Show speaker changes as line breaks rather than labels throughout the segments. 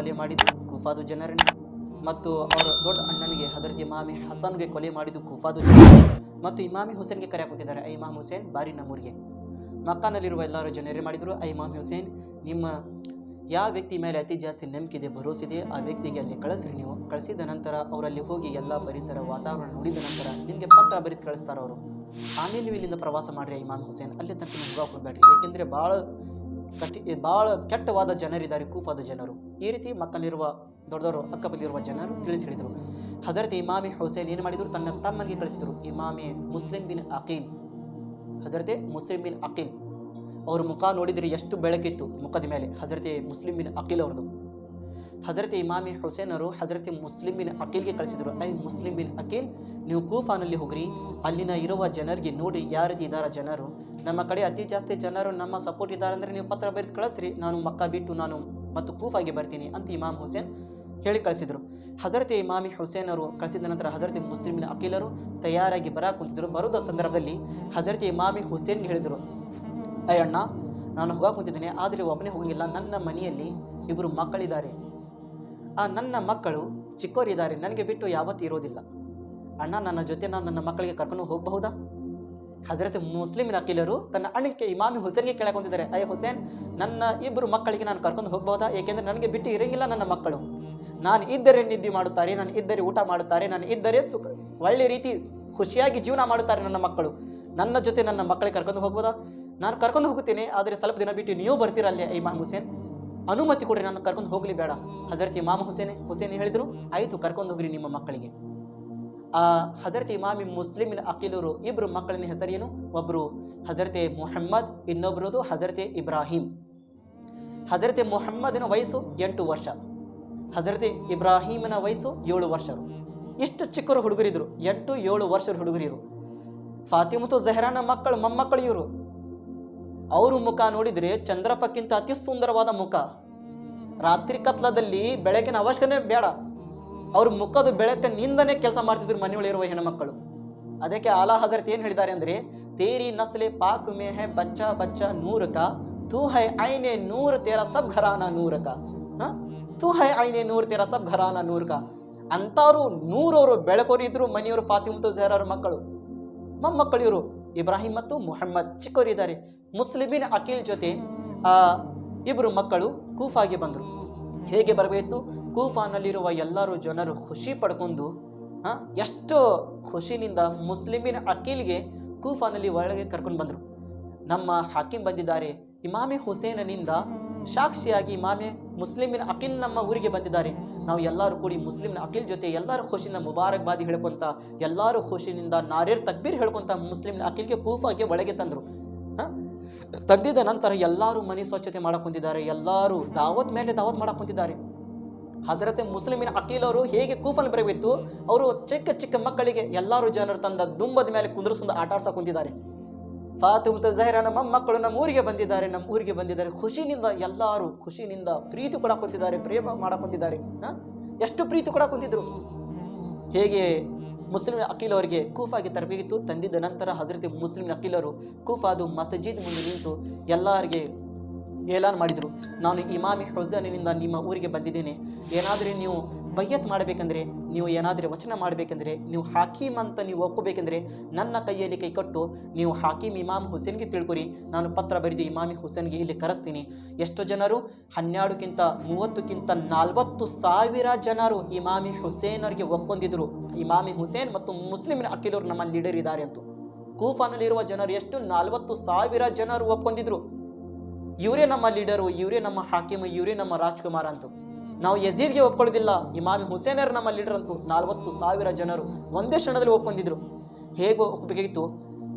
ಕೊಲೆ ಮಾಡಿದ್ದು ಕುಫಾದು ಜನರನ್ನೇ. ಮತ್ತು ಅವರ ದೊಡ್ಡ ಅಣ್ಣನಿಗೆ, ಹಜರತ್ ಇಮಾಮಿ ಹಸನ್ಗೆ ಕೊಲೆ ಮಾಡಿದ್ದು ಕುಫಾದು ಜನರನ್ನೇ. ಮತ್ತು ಇಮಾಮಿ ಹುಸೇನ್ಗೆ ಕರೆ ಹಾಕುತ್ತಿದ್ದಾರೆ ಐಮಾಮ್ ಹುಸೇನ್, ಬಾರಿ ನಮ್ಮೂರಿಗೆ. ಮಕ್ಕಾನಲ್ಲಿರುವ ಎಲ್ಲರೂ ಜನರೇ ಮಾಡಿದರು ಐಮಾಮ್ ಹುಸೇನ್, ನಿಮ್ಮ ಯಾವ ವ್ಯಕ್ತಿ ಮೇಲೆ ಅತಿ ಜಾಸ್ತಿ ನಂಬಿಕೆ ಭರೋಸೆ ಇದೆ ಆ ವ್ಯಕ್ತಿಗೆ ಅಲ್ಲಿ ಕಳಿಸ್ರಿ ನೀವು. ಕಳಿಸಿದ ನಂತರ ಅವರಲ್ಲಿ ಹೋಗಿ ಎಲ್ಲ ಪರಿಸರ ವಾತಾವರಣ ನೋಡಿದ ನಂತರ ನಿಮಗೆ ಪತ್ರ ಬರೆದು ಕಳಿಸ್ತಾರೆ ಅವರು. ಆಮೇಲೆ ನೀವು ಇಲ್ಲಿಂದ ಪ್ರವಾಸ ಮಾಡಿರಿ ಇಮಾಮ್ ಹುಸೇನ್. ಅಲ್ಲಿ ತನಕ ನಿಮ್ಗೆ ಹೋಗ್ಬೇಡ್ರಿ. ಏಕೆಂದರೆ ಭಾಳ ಕಠಿ ಭಾಳ ಕೆಟ್ಟವಾದ ಜನರಿದ್ದಾರೆ ಕೂಫಾದ ಜನರು. ಈ ರೀತಿ ಮಕ್ಕಳಿರುವ ದೊಡ್ಡದವರು ಅಕ್ಕಪಲ್ಲಿರುವ ಜನರು ತಿಳಿಸಿ ಹೇಳಿದರು ಹಜರತ್ ಇಮಾಮಿ ಹುಸೇನ್ ಏನು ಮಾಡಿದರು? ತನ್ನ ತಮ್ಮನಿಗೆ ಕಳಿಸಿದರು. ಇಮಾಮಿ ಮುಸ್ಲಿಂ ಬಿನ್ ಅಕೀಲ್. ಹಜರತೆ ಮುಸ್ಲಿಂ ಬಿನ್ ಅಕೀಲ್. ಅವರು ಮುಖ ನೋಡಿದರೆ ಎಷ್ಟು ಬೆಳಕಿತ್ತು ಮುಖದ ಮೇಲೆ. ಹಜರತೆ ಮುಸ್ಲಿಂ ಬಿನ್ ಅಕೀಲ್ ಅವ್ರದ್ದು. ಹಜರತೆ ಇಮಾಮಿ ಅವರು ಹಜರತೆ ಮುಸ್ಲಿಂ ಬಿನ್ ಅಕೀಲ್ಗೆ ಕಳಿಸಿದರು. ಐ ಮುಸ್ಲಿಂ ಬಿನ್ ಅಕೀಲ್, ನೀವು ಕೂಫಾನಲ್ಲಿ ಹೋಗ್ರಿ. ಅಲ್ಲಿನ ಇರುವ ಜನರಿಗೆ ನೋಡಿ ಯಾವ ಜನರು? ನಮ್ಮ ಕಡೆ ಅತಿ ಜಾಸ್ತಿ ಜನರು ನಮ್ಮ ಸಪೋರ್ಟ್ ಇದ್ದಾರೆ ಅಂದರೆ ನೀವು ಪತ್ರ ಬರೆದು ಕಳಿಸ್ರಿ. ನಾನು ಮಕ್ಕ ಬಿಟ್ಟು ನಾನು ಮತ್ತು ಕೂಫಾಗೆ ಬರ್ತೀನಿ ಅಂತ ಇಮಾಮ್ ಹುಸೇನ್ ಹೇಳಿ ಕಳಿಸಿದರು. ಹಜರತೆ ಇಮಾಮಿ ಹುಸೇನ್ ಅವರು ಕಳಿಸಿದ ನಂತರ ಹಜರತೆ ಮುಸ್ಲಿಮಿನ ಅಕೀಲರು ತಯಾರಾಗಿ ಬರ ಕುಂತಿದ್ರು. ಬರೋದ ಸಂದರ್ಭದಲ್ಲಿ ಹಜರತೆ ಇಮಾಮಿ ಹುಸೇನ್ ಹೇಳಿದರು ಅಯ್ಯಣ್ಣ ನಾನು ಹೋಗಕ್ಕೆ ಕುಂತಿದ್ದೇನೆ, ಆದರೆ ಒಬ್ಬನೇ ಹೋಗಿಲ್ಲ. ನನ್ನ ಮನೆಯಲ್ಲಿ ಇಬ್ಬರು ಮಕ್ಕಳಿದ್ದಾರೆ. ಆ ನನ್ನ ಮಕ್ಕಳು ಚಿಕ್ಕವರಿದ್ದಾರೆ ನನಗೆ ಬಿಟ್ಟು ಯಾವತ್ತೂ ಇರೋದಿಲ್ಲ. ಅಣ್ಣ, ನನ್ನ ಜೊತೆ ನಾನು ನನ್ನ ಮಕ್ಕಳಿಗೆ ಕರ್ಕೊಂಡು ಹೋಗಬಹುದಾ? ಹಜರತ್ ಮುಸ್ಲಿಮಿನ ಅಕೀಲರು ತನ್ನ ಅಣಿಕೆ ಇಮಾಮಿ ಹುಸೇನ್ಗೆ ಕೇಳಕ್ ಕುಂತಿದ್ದಾರೆ ಅಯ್ಯ ಹುಸೇನ್, ನನ್ನ ಇಬ್ಬರು ಮಕ್ಕಳಿಗೆ ನಾನು ಕರ್ಕೊಂಡು ಹೋಗಬಹುದಾ? ಏಕೆಂದರೆ ನನಗೆ ಬಿಟ್ಟು ಇರಂಗಿಲ್ಲ ನನ್ನ ಮಕ್ಕಳು. ನಾನು ಇದ್ದರೆ ನಿದ್ದೆ ಮಾಡುತ್ತಾರೆ, ನಾನು ಇದ್ದರೆ ಊಟ ಮಾಡುತ್ತಾರೆ, ನಾನು ಇದ್ದರೆ ಸುಖ, ಒಳ್ಳೆ ರೀತಿ ಖುಷಿಯಾಗಿ ಜೀವನ ಮಾಡುತ್ತಾರೆ ನನ್ನ ಮಕ್ಕಳು. ನನ್ನ ಜೊತೆ ನನ್ನ ಮಕ್ಕಳಿಗೆ ಕರ್ಕೊಂಡು ಹೋಗ್ಬೋದಾ ನಾನು ಕರ್ಕೊಂಡು ಹೋಗುತ್ತೇನೆ, ಆದರೆ ಸ್ವಲ್ಪ ದಿನ ಬಿಟ್ಟು ನೀವು ಬರ್ತೀರಲ್ಲೇ ಇಮಾಮ್ ಹುಸೇನ್? ಅನುಮತಿ ಕೊಡಿ ನಾನು ಕರ್ಕೊಂಡು ಹೋಗಲಿ ಬೇಡ. ಹಜರತ್ ಇಮಾಮ್ ಹುಸೇನೆ, ಹುಸೇನ್ ಹೇಳಿದರು, ಆಯಿತು ಕರ್ಕೊಂಡು ಹೋಗ್ರಿ ನಿಮ್ಮ ಮಕ್ಕಳಿಗೆ. ಆ, ಹಜರತ್ ಇಮಾಮಿ ಮುಸ್ಲಿಮಿನ ಅಕೀಲರು ಇಬ್ಬರು ಮಕ್ಕಳಿನ ಹೆಸರೇನು? ಒಬ್ರು ಹಜರತೆ ಮೊಹಮ್ಮದ್ ಇನ್ನೊಬ್ಬರದು ಹಜರತೆ ಇಬ್ರಾಹಿಂ. ಹಜರತೆ ಮೊಹಮ್ಮದಿನ ವಯಸ್ಸು ಎಂಟು ವರ್ಷ. ಹಜರತೆ ಇಬ್ರಾಹಿಮನ ವಯಸ್ಸು ಏಳು ವರ್ಷ ಇಷ್ಟು ಚಿಕ್ಕರು ಹುಡುಗರಿದ್ರು, ಎಂಟು ಏಳು ವರ್ಷದ ಹುಡುಗರಿರು. ಫಾತಿಮತು ಜಹರಾನ ಮಕ್ಕಳು ಮೊಮ್ಮಕ್ಕಳು ಇವರು ಅವರು ಮುಖ ನೋಡಿದರೆ ಚಂದ್ರಪ್ಪಕ್ಕಿಂತ ಅತಿ ಸುಂದರವಾದ ಮುಖ. ರಾತ್ರಿ ಕತ್ಲದಲ್ಲಿ ಬೆಳಕಿನ ಅವಶ್ಯಕತೆ ಬೇಡ. ಅವ್ರ ಮುಖದ ಬೆಳಕಿನಿಂದನೇ ಕೆಲಸ ಮಾಡ್ತಿದ್ರು ಮನೆಯೊಳಗಿರುವ ಹೆಣ್ಮಕ್ಕಳು ಅದಕ್ಕೆ ಆಲಾ ಹಜರತ್ ಏನು ಹೇಳಿದ್ದಾರೆ ಅಂದರೆ, ತೇರಿ ನಸ್ಲೆ ಪಾಕ್ ಮೇ ಹೈ ಬಚ್ಚಾ ಬಚ್ಚಾ ನೂರಕ ತೂ ಹೈ ಐನೆ ನೂರ್ ತೇರ ಸಬ್ ಘರಾನ ನೂರಕ. ಹ? ತೂ ಹೈ ಐನೆ ನೂರ್ ತೇರ ಸಬ್ ಘರಾನ ನೂರ್ ಕಾ ಅಂತಾರು ನೂರವರು ಬೆಳಕೋರು ಇದ್ರು ಮನೆಯವರು ಫಾತಿಮತ್ತು ಜಹರಾರ ಮಕ್ಕಳು. ಮೊಮ್ಮಕ್ಕಳು ಇವರು ಇಬ್ರಾಹಿಂ ಮತ್ತು ಮೊಹಮ್ಮದ್ ಚಿಕ್ಕವರಿದ್ದಾರೆ ಮುಸ್ಲಿಮಿನ ಅಖಿಲ್ ಜೊತೆ, ಆ ಇಬ್ಬರು ಮಕ್ಕಳು ಕೂಫಾಗಿ ಬಂದರು. ಹೇಗೆ ಬರಬೇಕು? ಕೂಫಾನಲ್ಲಿರುವ ಎಲ್ಲರೂ ಜನರು ಖುಷಿ ಪಡ್ಕೊಂಡು ಆ, ಎಷ್ಟು ಖುಷಿನಿಂದ ಮುಸ್ಲಿಮಿನ ಅಕೀಲ್ಗೆ ಕೂಫಾನಲ್ಲಿ ಒಳಗೆ ಕರ್ಕೊಂಡು ಬಂದರು. ನಮ್ಮ ಹಾಕಿಂ ಬಂದಿದ್ದಾರೆ. ಇಮಾಮೆ ಹುಸೇನನಿಂದ ಸಾಕ್ಷಿಯಾಗಿ ಇಮಾಮೆ ಮುಸ್ಲಿಮಿನ ಅಕೀಲ್ ನಮ್ಮ ಊರಿಗೆ ಬಂದಿದ್ದಾರೆ. ನಾವು ಎಲ್ಲರೂ ಕೂಡಿ ಮುಸ್ಲಿಮ್ನ ಅಕೀಲ್ ಜೊತೆ ಎಲ್ಲರೂ ಖುಷಿನ ಮುಬಾರಕ್ ಬಾದಿ ಹೇಳ್ಕೊಂತ ಎಲ್ಲರೂ ಖುಷಿನಿಂದ ನಾರೇರ್ ತಕ್ಬೀರ್ ಹೇಳ್ಕೊಂತ ಮುಸ್ಲಿಮ್ನ ಅಕೀಲ್ಗೆ ಕೂಫಾಗೆ ಒಳಗೆ ತಂದರು. ತಂದಿದ ನಂತರ ಎಲ್ಲರೂ ಮನೆ ಸ್ವಚ್ಛತೆ ಮಾಡಕ್ ಕುಂತಿದ್ದಾರೆ. ಎಲ್ಲರೂ ದಾವತ್ ಮೇಲೆ ದಾವತ್ ಮಾಡಕ್ ಕುಂತಿದ್ದಾರೆ. ಹಜರತೆ ಮುಸ್ಲಿಮಿನ ಅಕೀಲ್ ಅವರು ಹೇಗೆ ಕೂಫಲ್ ಬರಬೇಕು ಅವರು ಚಿಕ್ಕ ಚಿಕ್ಕ ಮಕ್ಕಳಿಗೆ ಎಲ್ಲರೂ ಜನರು ತಂದ ದುಂಬದ ಮೇಲೆ ಕುಂದ್ರಿಸ್ಕೊಂಡು ಆಟ ಆಡ್ಸಕ್ ಕುಂತಿದ್ದಾರೆ. ಮತ್ತು ಜಹರ ನಮ್ಮ ಊರಿಗೆ ಬಂದಿದ್ದಾರೆ, ನಮ್ಮ ಊರಿಗೆ ಬಂದಿದ್ದಾರೆ. ಖುಷಿನಿಂದ ಎಲ್ಲರೂ ಖುಷಿನಿಂದ ಪ್ರೀತಿ ಕೂಡ ಕುಂತಿದ್ದಾರೆ, ಪ್ರೇಮ ಮಾಡಕ್ಕೆ ಕುಂತಿದ್ದಾರೆ? ಎಷ್ಟು ಪ್ರೀತಿ ಕೂಡ ಕುಂತಿದ್ರು? ಹೇಗೆ ಮುಸ್ಲಿಂ ಅಕೀಲ್ ಅವರಿಗೆ ಕೂಫಾಗೆ ತರಬೇಕಿತ್ತು. ತಂದಿದ್ದ ನಂತರ ಹಜರತ್ ಮುಸ್ಲಿಂ ಅಕೀಲರು ಕೂಫಾದು ಮಸಜೀದ್ ಮುಂದೆ ನಿಂತು ಎಲ್ಲರಿಗೆ ಏಲಾನ್ ಮಾಡಿದರು. ನಾನು ಇಮಾಮಿ ಹೊಸನಿನಿಂದ ನಿಮ್ಮ ಊರಿಗೆ ಬಂದಿದ್ದೇನೆ. ಏನಾದರೂ ನೀವು ಬಯ್ಯತ್ ಮಾಡಬೇಕೆಂದರೆ, ನೀವು ಏನಾದರೂ ವಚನ ಮಾಡಬೇಕೆಂದರೆ, ನೀವು ಹಾಕೀಮ್ ಅಂತ ನೀವು ಒಪ್ಪಬೇಕೆಂದರೆ ನನ್ನ ಕೈಯಲ್ಲಿ ಕೈ ಕಟ್ಟು, ನೀವು ಹಾಕೀಮ್ ಇಮಾಮ್ ಹುಸೇನ್ಗೆ ತಿಳ್ಕೊರಿ, ನಾನು ಪತ್ರ ಬರೆದು ಇಮಾಮಿ ಹುಸೇನ್ಗೆ ಇಲ್ಲಿ ಕರೆಸ್ತೀನಿ. ಎಷ್ಟು ಜನರು? ಹನ್ನೆರಡುಕ್ಕಿಂತ ಮೂವತ್ತಕ್ಕಿಂತ ನಾಲ್ವತ್ತು ಸಾವಿರ ಜನರು ಇಮಾಮಿ ಹುಸೇನರಿಗೆ ಒಪ್ಪೊಂದಿದ್ರು ಇಮಾಮಿ ಹುಸೇನ್ ಮತ್ತು ಮುಸ್ಲಿಮಿನ ಅಖಿಲರು ನಮ್ಮ ಲೀಡರ್ ಇದ್ದಾರೆ ಅಂತ. ಕೂಫಾನಲ್ಲಿರುವ ಜನರು ಎಷ್ಟು? ನಲ್ವತ್ತು ಸಾವಿರ ಜನರು ಒಪ್ಕೊಂಡಿದ್ರು. ಇವರೇ ನಮ್ಮ ಲೀಡರು, ಇವರೇ ನಮ್ಮ ಹಾಕಿಮ, ಇವರೇ ನಮ್ಮ ರಾಜ್ಕುಮಾರ್ ಅಂತು. ನಾವು ಯಜೀದ್ಗೆ ಒಪ್ಕೊಳ್ಳೋದಿಲ್ಲ. ಇಮಾಮಿ ಹುಸೇನರ್ ನಮ್ಮ ಲೀಡರ್ ಅಂತೂ ನಲ್ವತ್ತು ಸಾವಿರ ಜನರು ಒಂದೇ ಕ್ಷಣದಲ್ಲಿ ಒಪ್ಕೊಂಡಿದ್ರು. ಹೇಗೆ ಒಪ್ಪಬೇಕಿತ್ತು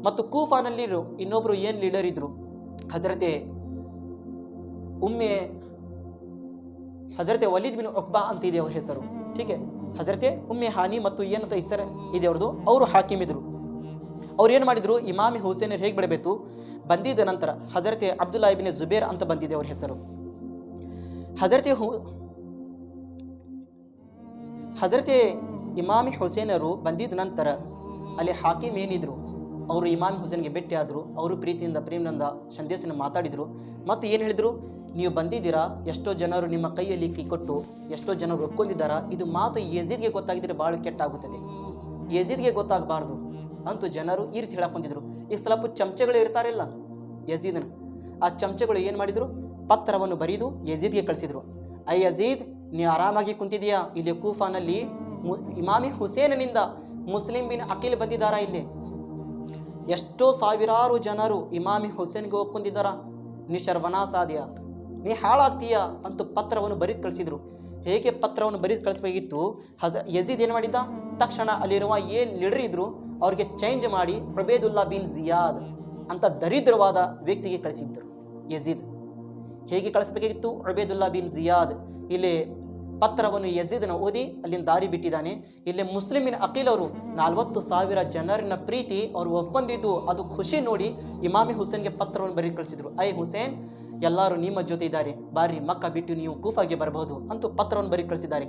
ಮತ್ತು ಕೂಫಾನಲ್ಲಿ ಇನ್ನೊಬ್ರು ಏನು ಲೀಡರ್ ಇದ್ರು? ಹಜರತೆ ಉಮ್ಮೆ ಹಜರತೆ ವಲೀದ್ ಬಿನ್ ಒಕ್ಬಾ ಅಂತ ಇದೆ ಅವ್ರ ಹೆಸರು. ಹೀಗೆ ಹಜರತೆ ಉಮ್ಮೆ ಹಾನಿ ಮತ್ತು ಏನಂತ ಹೆಸರು ಇದೆ ಅವ್ರದ್ದು. ಅವರು ಹಾಕಿಮಿದ್ರು ಅವ್ರು ಏನು ಮಾಡಿದ್ರು? ಇಮಾಮಿ ಹುಸೇನರ್ ಹೇಗೆ ಬಿಡಬೇಕು? ಬಂದಿದ್ದ ನಂತರ ಹಜರತೆ ಅಬ್ದುಲ್ಲಾ ಇಬಿನ್ ಜುಬೇರ್ ಅಂತ ಬಂದಿದೆ ಅವ್ರ ಹೆಸರು. ಹಜರತೆ ಹು ಹಜರತೆ ಇಮಾಮಿ ಹುಸೇನರು ಬಂದಿದ್ದ ನಂತರ ಅಲ್ಲಿ ಹಾಕಿಮ್ ಏನಿದ್ರು, ಅವರು ಇಮಾಮಿ ಹುಸೇನ್ಗೆ ಭೇಟಿ ಆದರು, ಅವರು ಪ್ರೀತಿಯಿಂದ ಪ್ರೇಮನಿಂದ ಸಂದೇಶನ ಮಾತಾಡಿದರು. ಮತ್ತು ಏನು ಹೇಳಿದರು, ನೀವು ಬಂದಿದ್ದೀರಾ? ಎಷ್ಟೋ ಜನರು ನಿಮ್ಮ ಕೈಯಲ್ಲಿ ಕೈ ಕೊಟ್ಟು, ಎಷ್ಟೋ ಜನರು ಒಪ್ಕೊಂಡಿದ್ದಾರಾ? ಇದು ಮಾತು ಯಜೀದ್ಗೆ ಗೊತ್ತಾಗಿದ್ದರೆ ಭಾಳ ಕೆಟ್ಟಾಗುತ್ತದೆ. ಯಜೀದ್ಗೆ ಗೊತ್ತಾಗಬಾರ್ದು. ಅಂತೂ ಜನರು ಈ ರೀತಿ ಹೇಳಕ್ಕೊಂದಿದ್ರು ಈ ಸ್ವಲ್ಪ ಚಮಚಗಳು ಇರ್ತಾರಿಲ್ಲ ಯಜೀದನ ಆ ಚಮಚಗಳು ಏನು ಮಾಡಿದರು? ಪತ್ರವನ್ನು ಬರೆದು ಯಜೀದ್ಗೆ ಕಳಿಸಿದರು. ಐ ಯಜೀದ್ ನೀ ಆರಾಮಾಗಿ ಕುಂತಿದೀಯಾ ಇಲ್ಲಿ ಕೂಫಾನಲ್ಲಿ ಇಮಾಮಿ ಹುಸೇನನಿಂದ ಮುಸ್ಲಿಂ ಬಿನ್ ಅಖಿಲ್ ಬಂದಿದ್ದಾರಾ ಇಲ್ಲಿ? ಎಷ್ಟೋ ಸಾವಿರಾರು ಜನರು ಇಮಾಮಿ ಹುಸೇನ್ಗೆ ಒಪ್ಕೊಂಡಿದ್ದಾರ? ನೀ ಶರ್ವನಾಸಾದ್ಯ ನೀ ಹಾಳಾಗ್ತೀಯ? ಅಂತ ಪತ್ರವನ್ನು ಬರೀದ್ ಕಳಿಸಿದ್ರು. ಹೇಗೆ ಪತ್ರವನ್ನು ಬರೀದ್ ಕಳಿಸ್ಬೇಕಿತ್ತು? ಹಜ, ಯಜೀದ್ ಏನು ಮಾಡಿದ್ದ? ತಕ್ಷಣ ಅಲ್ಲಿರುವ ಏನು ಲೀಡರ್ ಅವ್ರಿಗೆ ಚೇಂಜ್ ಮಾಡಿ ಪ್ರಬೇದುಲ್ಲಾ ಬಿನ್ ಜಿಯಾದ್ ಅಂತ ದರಿದ್ರವಾದ ವ್ಯಕ್ತಿಗೆ ಕಳಿಸಿದ್ರು ಯಜೀದ್. ಹೇಗೆ ಕಳಿಸ್ಬೇಕಿತ್ತು? ಅಬೇದುಲ್ಲಾ ಬಿನ್ ಜಿಯಾದ್. ಇಲ್ಲಿ ಪತ್ರವನ್ನು ಯಜೀದನ ಓದಿ ಅಲ್ಲಿಂದ ದಾರಿ ಬಿಟ್ಟಿದ್ದಾನೆ. ಇಲ್ಲಿ ಮುಸ್ಲಿಮಿನ ಅಕೀಲ್ ಅವರು ನಲ್ವತ್ತು ಸಾವಿರ ಜನರಿನ ಪ್ರೀತಿ ಅವರು ಒಪ್ಪಂದಿದ್ದು ಅದು ಖುಷಿ ನೋಡಿ ಇಮಾಮಿ ಹುಸೇನ್ಗೆ ಪತ್ರವನ್ನು ಬರೀ ಕಳಿಸಿದ್ರು. ಐ ಹುಸೇನ್, ಎಲ್ಲರೂ ನಿಮ್ಮ ಜೊತೆ ಇದ್ದಾರೆ. ಬಾರಿ ಮಕ್ಕ ಬಿಟ್ಟು ನೀವು ಕೂಫಾಗೆ ಬರಬಹುದು ಅಂತೂ ಪತ್ರವನ್ನು ಬರೀ ಕಳಿಸಿದ್ದಾರೆ.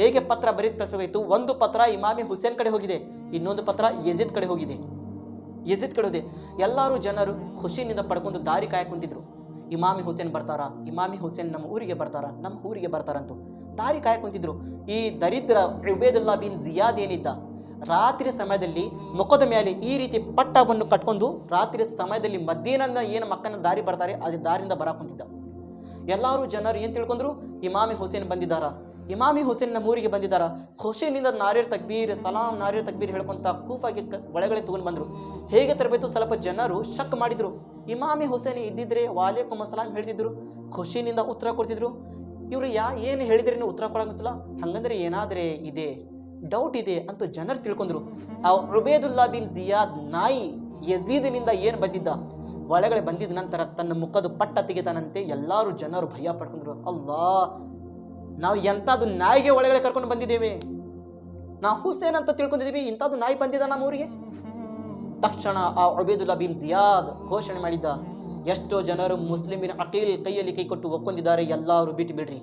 ಹೇಗೆ ಪತ್ರ ಬರೀದ್ ಕಳಿಸಬೇಕು ಒಂದು ಪತ್ರ ಇಮಾಮಿ ಹುಸೇನ್ ಕಡೆ ಹೋಗಿದೆ, ಇನ್ನೊಂದು ಪತ್ರ ಯಜೀದ್ ಕಡೆ ಹೋಗಿದೆ. ಯಜಿದ್ ಹೋದೆ. ಎಲ್ಲರೂ ಜನರು ಖುಷಿಯಿಂದ ಪಡ್ಕೊಂಡು ದಾರಿ ಕಾಯಕುಂತಿದ್ರು ಇಮಾಮಿ ಹುಸೇನ್ ಬರ್ತಾರಾ? ಇಮಾಮಿ ಹುಸೇನ್ ನಮ್ಮ ಊರಿಗೆ ಬರ್ತಾರ? ನಮ್ಮ ಊರಿಗೆ ಬರ್ತಾರಂತೂ. ದಾರಿ ಕಾಯ್ಕೊಂತಿದ್ರು. ಈ ದರಿದ್ರ ಉಬೇದುಲ್ಲಾ ಬಿನ್ ಜಿಯಾದ್ ಏನಿದ್ದ? ರಾತ್ರಿ ಸಮಯದಲ್ಲಿ ಮುಖದ ಮೇಲೆ ಈ ರೀತಿ ಪಟ್ಟವನ್ನು ಕಟ್ಕೊಂಡು ರಾತ್ರಿ ಸಮಯದಲ್ಲಿ ಮಧ್ಯಾಹ್ನ ಏನು ಮಕ್ಕನ ದಾರಿ ಬರ್ತಾರೆ, ಅದು ದಾರಿಯಿಂದ ಬರ ಕುಂತಿದ್ದ. ಎಲ್ಲರೂ ಜನರು ಏನು ತಿಳ್ಕೊಂಡ್ರು? ಇಮಾಮಿ ಹುಸೇನ್ ಬಂದಿದ್ದಾರ. ಇಮಾಮಿ ಹುಸೇನ್ ಮೂರಿಗೆ ಊರಿಗೆ ಬಂದಿದ್ದಾರ. ಖುಷಿನಿಂದ ನಾರಿಯರ್ ತಕ್ಬೀರ್, ಸಲಾಂ ನಾರಿಯರ್ ತಕ್ಬೀರ್ ಹೇಳ್ಕೊಂತ ಕೂಫಾಗಿ ಒಳಗಡೆ ತೊಗೊಂಡು ಬಂದ್ರು. ಹೇಗೆ ತರಬೇತು? ಸ್ವಲ್ಪ ಜನರು ಶಕ್ ಮಾಡಿದ್ರು. ಇಮಾಮಿ ಹುಸೇನ್ ಇದ್ದಿದ್ರೆ ವಾಲೇಕುಮ್ ಸಲಾಂ ಹೇಳ್ತಿದ್ರು. ಖುಷಿನಿಂದ ಉತ್ತರ ಕೊಡ್ತಿದ್ರು. ಇವರು ಯಾ ಏನು ಹೇಳಿದ್ರೆ ನೀವು ಉತ್ತರ ಕೊಡಂಗಿಲ್ಲ ಹಂಗಂದ್ರೆ ಏನಾದ್ರೆ ಇದೆ ಡೌಟ್ ಇದೆ ಅಂತ ಜನರು ತಿಳ್ಕೊಂಡ್ರು. ಆ ರುಬೇದುಲ್ಲಾ ಬಿನ್ ಜಿಯಾದ್ ನಾಯಿ ಯಜೀದಿನಿಂದ ಏನು ಬಂದಿದ್ದ? ಒಳಗಡೆ ಬಂದಿದ ನಂತರ ತನ್ನ ಮುಖದ ಪಟ್ಟ ತೆಗಿತಾನಂತೆ ಎಲ್ಲರೂ ಜನರು ಭಯ ಪಡ್ಕೊಂಡ್ರು. ಅಲ್ಲಾ, ನಾವು ಎಂಥದ್ದು ನಾಯಿಗೆ ಒಳಗಡೆ ಕರ್ಕೊಂಡು ಬಂದಿದ್ದೇವೆ. ನಾ ಹುಸೇನ್ ಅಂತ ತಿಳ್ಕೊಂಡಿದ್ದೀವಿ ಇಂಥದ್ದು ನಾಯಿ ಬಂದಿದ್ದ ನಮ್ಮ ಊರಿಗೆ ತಕ್ಷಣ ಆ ಉಬೇದುಲ್ಲಾ ಬಿನ್ ಜಿಯಾದ್ ಘೋಷಣೆ ಮಾಡಿದ್ದ ಎಷ್ಟೋ ಜನರು ಮುಸ್ಲಿಮಿನ ಅಕೀಲ್ ಕೈಯಲ್ಲಿ ಕೈ ಕೊಟ್ಟು ಒಪ್ಕೊಂಡಿದ್ದಾರೆ ಎಲ್ಲರೂ ಬಿಟ್ಟು ಬಿಡ್ರಿ.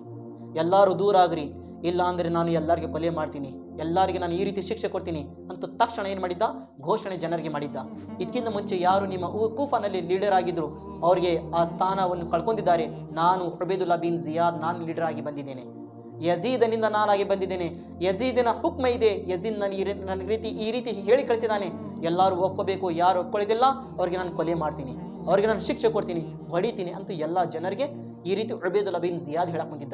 ಎಲ್ಲರೂ ದೂರ ಆಗ್ರಿ. ಇಲ್ಲ ಅಂದರೆ ನಾನು ಎಲ್ಲರಿಗೆ ಕೊಲೆ ಮಾಡ್ತೀನಿ. ಎಲ್ಲರಿಗೆ ನಾನು ಈ ರೀತಿ ಶಿಕ್ಷೆ ಕೊಡ್ತೀನಿ ಅಂತ ತಕ್ಷಣ ಏನು ಮಾಡಿದ್ದ? ಘೋಷಣೆ ಜನರಿಗೆ ಮಾಡಿದ್ದ. ಇದಕ್ಕಿಂತ ಮುಂಚೆ ಯಾರು ನಿಮ್ಮ ಕೂಫಾನಲ್ಲಿ ಲೀಡರ್ ಆಗಿದ್ರು, ಅವರಿಗೆ ಆ ಸ್ಥಾನವನ್ನು ಕಳ್ಕೊಂಡಿದ್ದಾರೆ. ನಾನು ಪ್ರಬೇದುಲ್ಲಾ ಬಿನ್ ಜಿಯಾದ್, ನಾನು ಲೀಡರ್ ಆಗಿ ಬಂದಿದ್ದೇನೆ. ಯಜೀದನಿಂದ ನಾನಾಗಿ ಬಂದಿದ್ದೇನೆ. ಯಜೀದಿನ ಹುಕ್ಮ ಇದೆ. ಯಜೀದ್ ರೀ- ನನ್ನ ರೀತಿ ಈ ರೀತಿ ಹೇಳಿ ಕಳಿಸಿದ್ದಾನೆ. ಎಲ್ಲರೂ ಒಪ್ಕೋಬೇಕು, ಯಾರು ಒಪ್ಕೊಳ್ಳೋದಿಲ್ಲ, ಅವ್ರಿಗೆ ನಾನು ಕೊಲೆ ಮಾಡ್ತೀನಿ. ಅವ್ರಿಗೆ ನಾನು ಶಿಕ್ಷೆ ಕೊಡ್ತೀನಿ ಹೊಡಿತೀನಿ ಅಂತೂ ಎಲ್ಲ ಜನರಿಗೆ ಈ ರೀತಿ ಉಬೇದುಲ್ ಅಬೀನ್ ಜಿಯಾದ್ ಹೇಳಕ್ ಬಂದಿದ್ದ.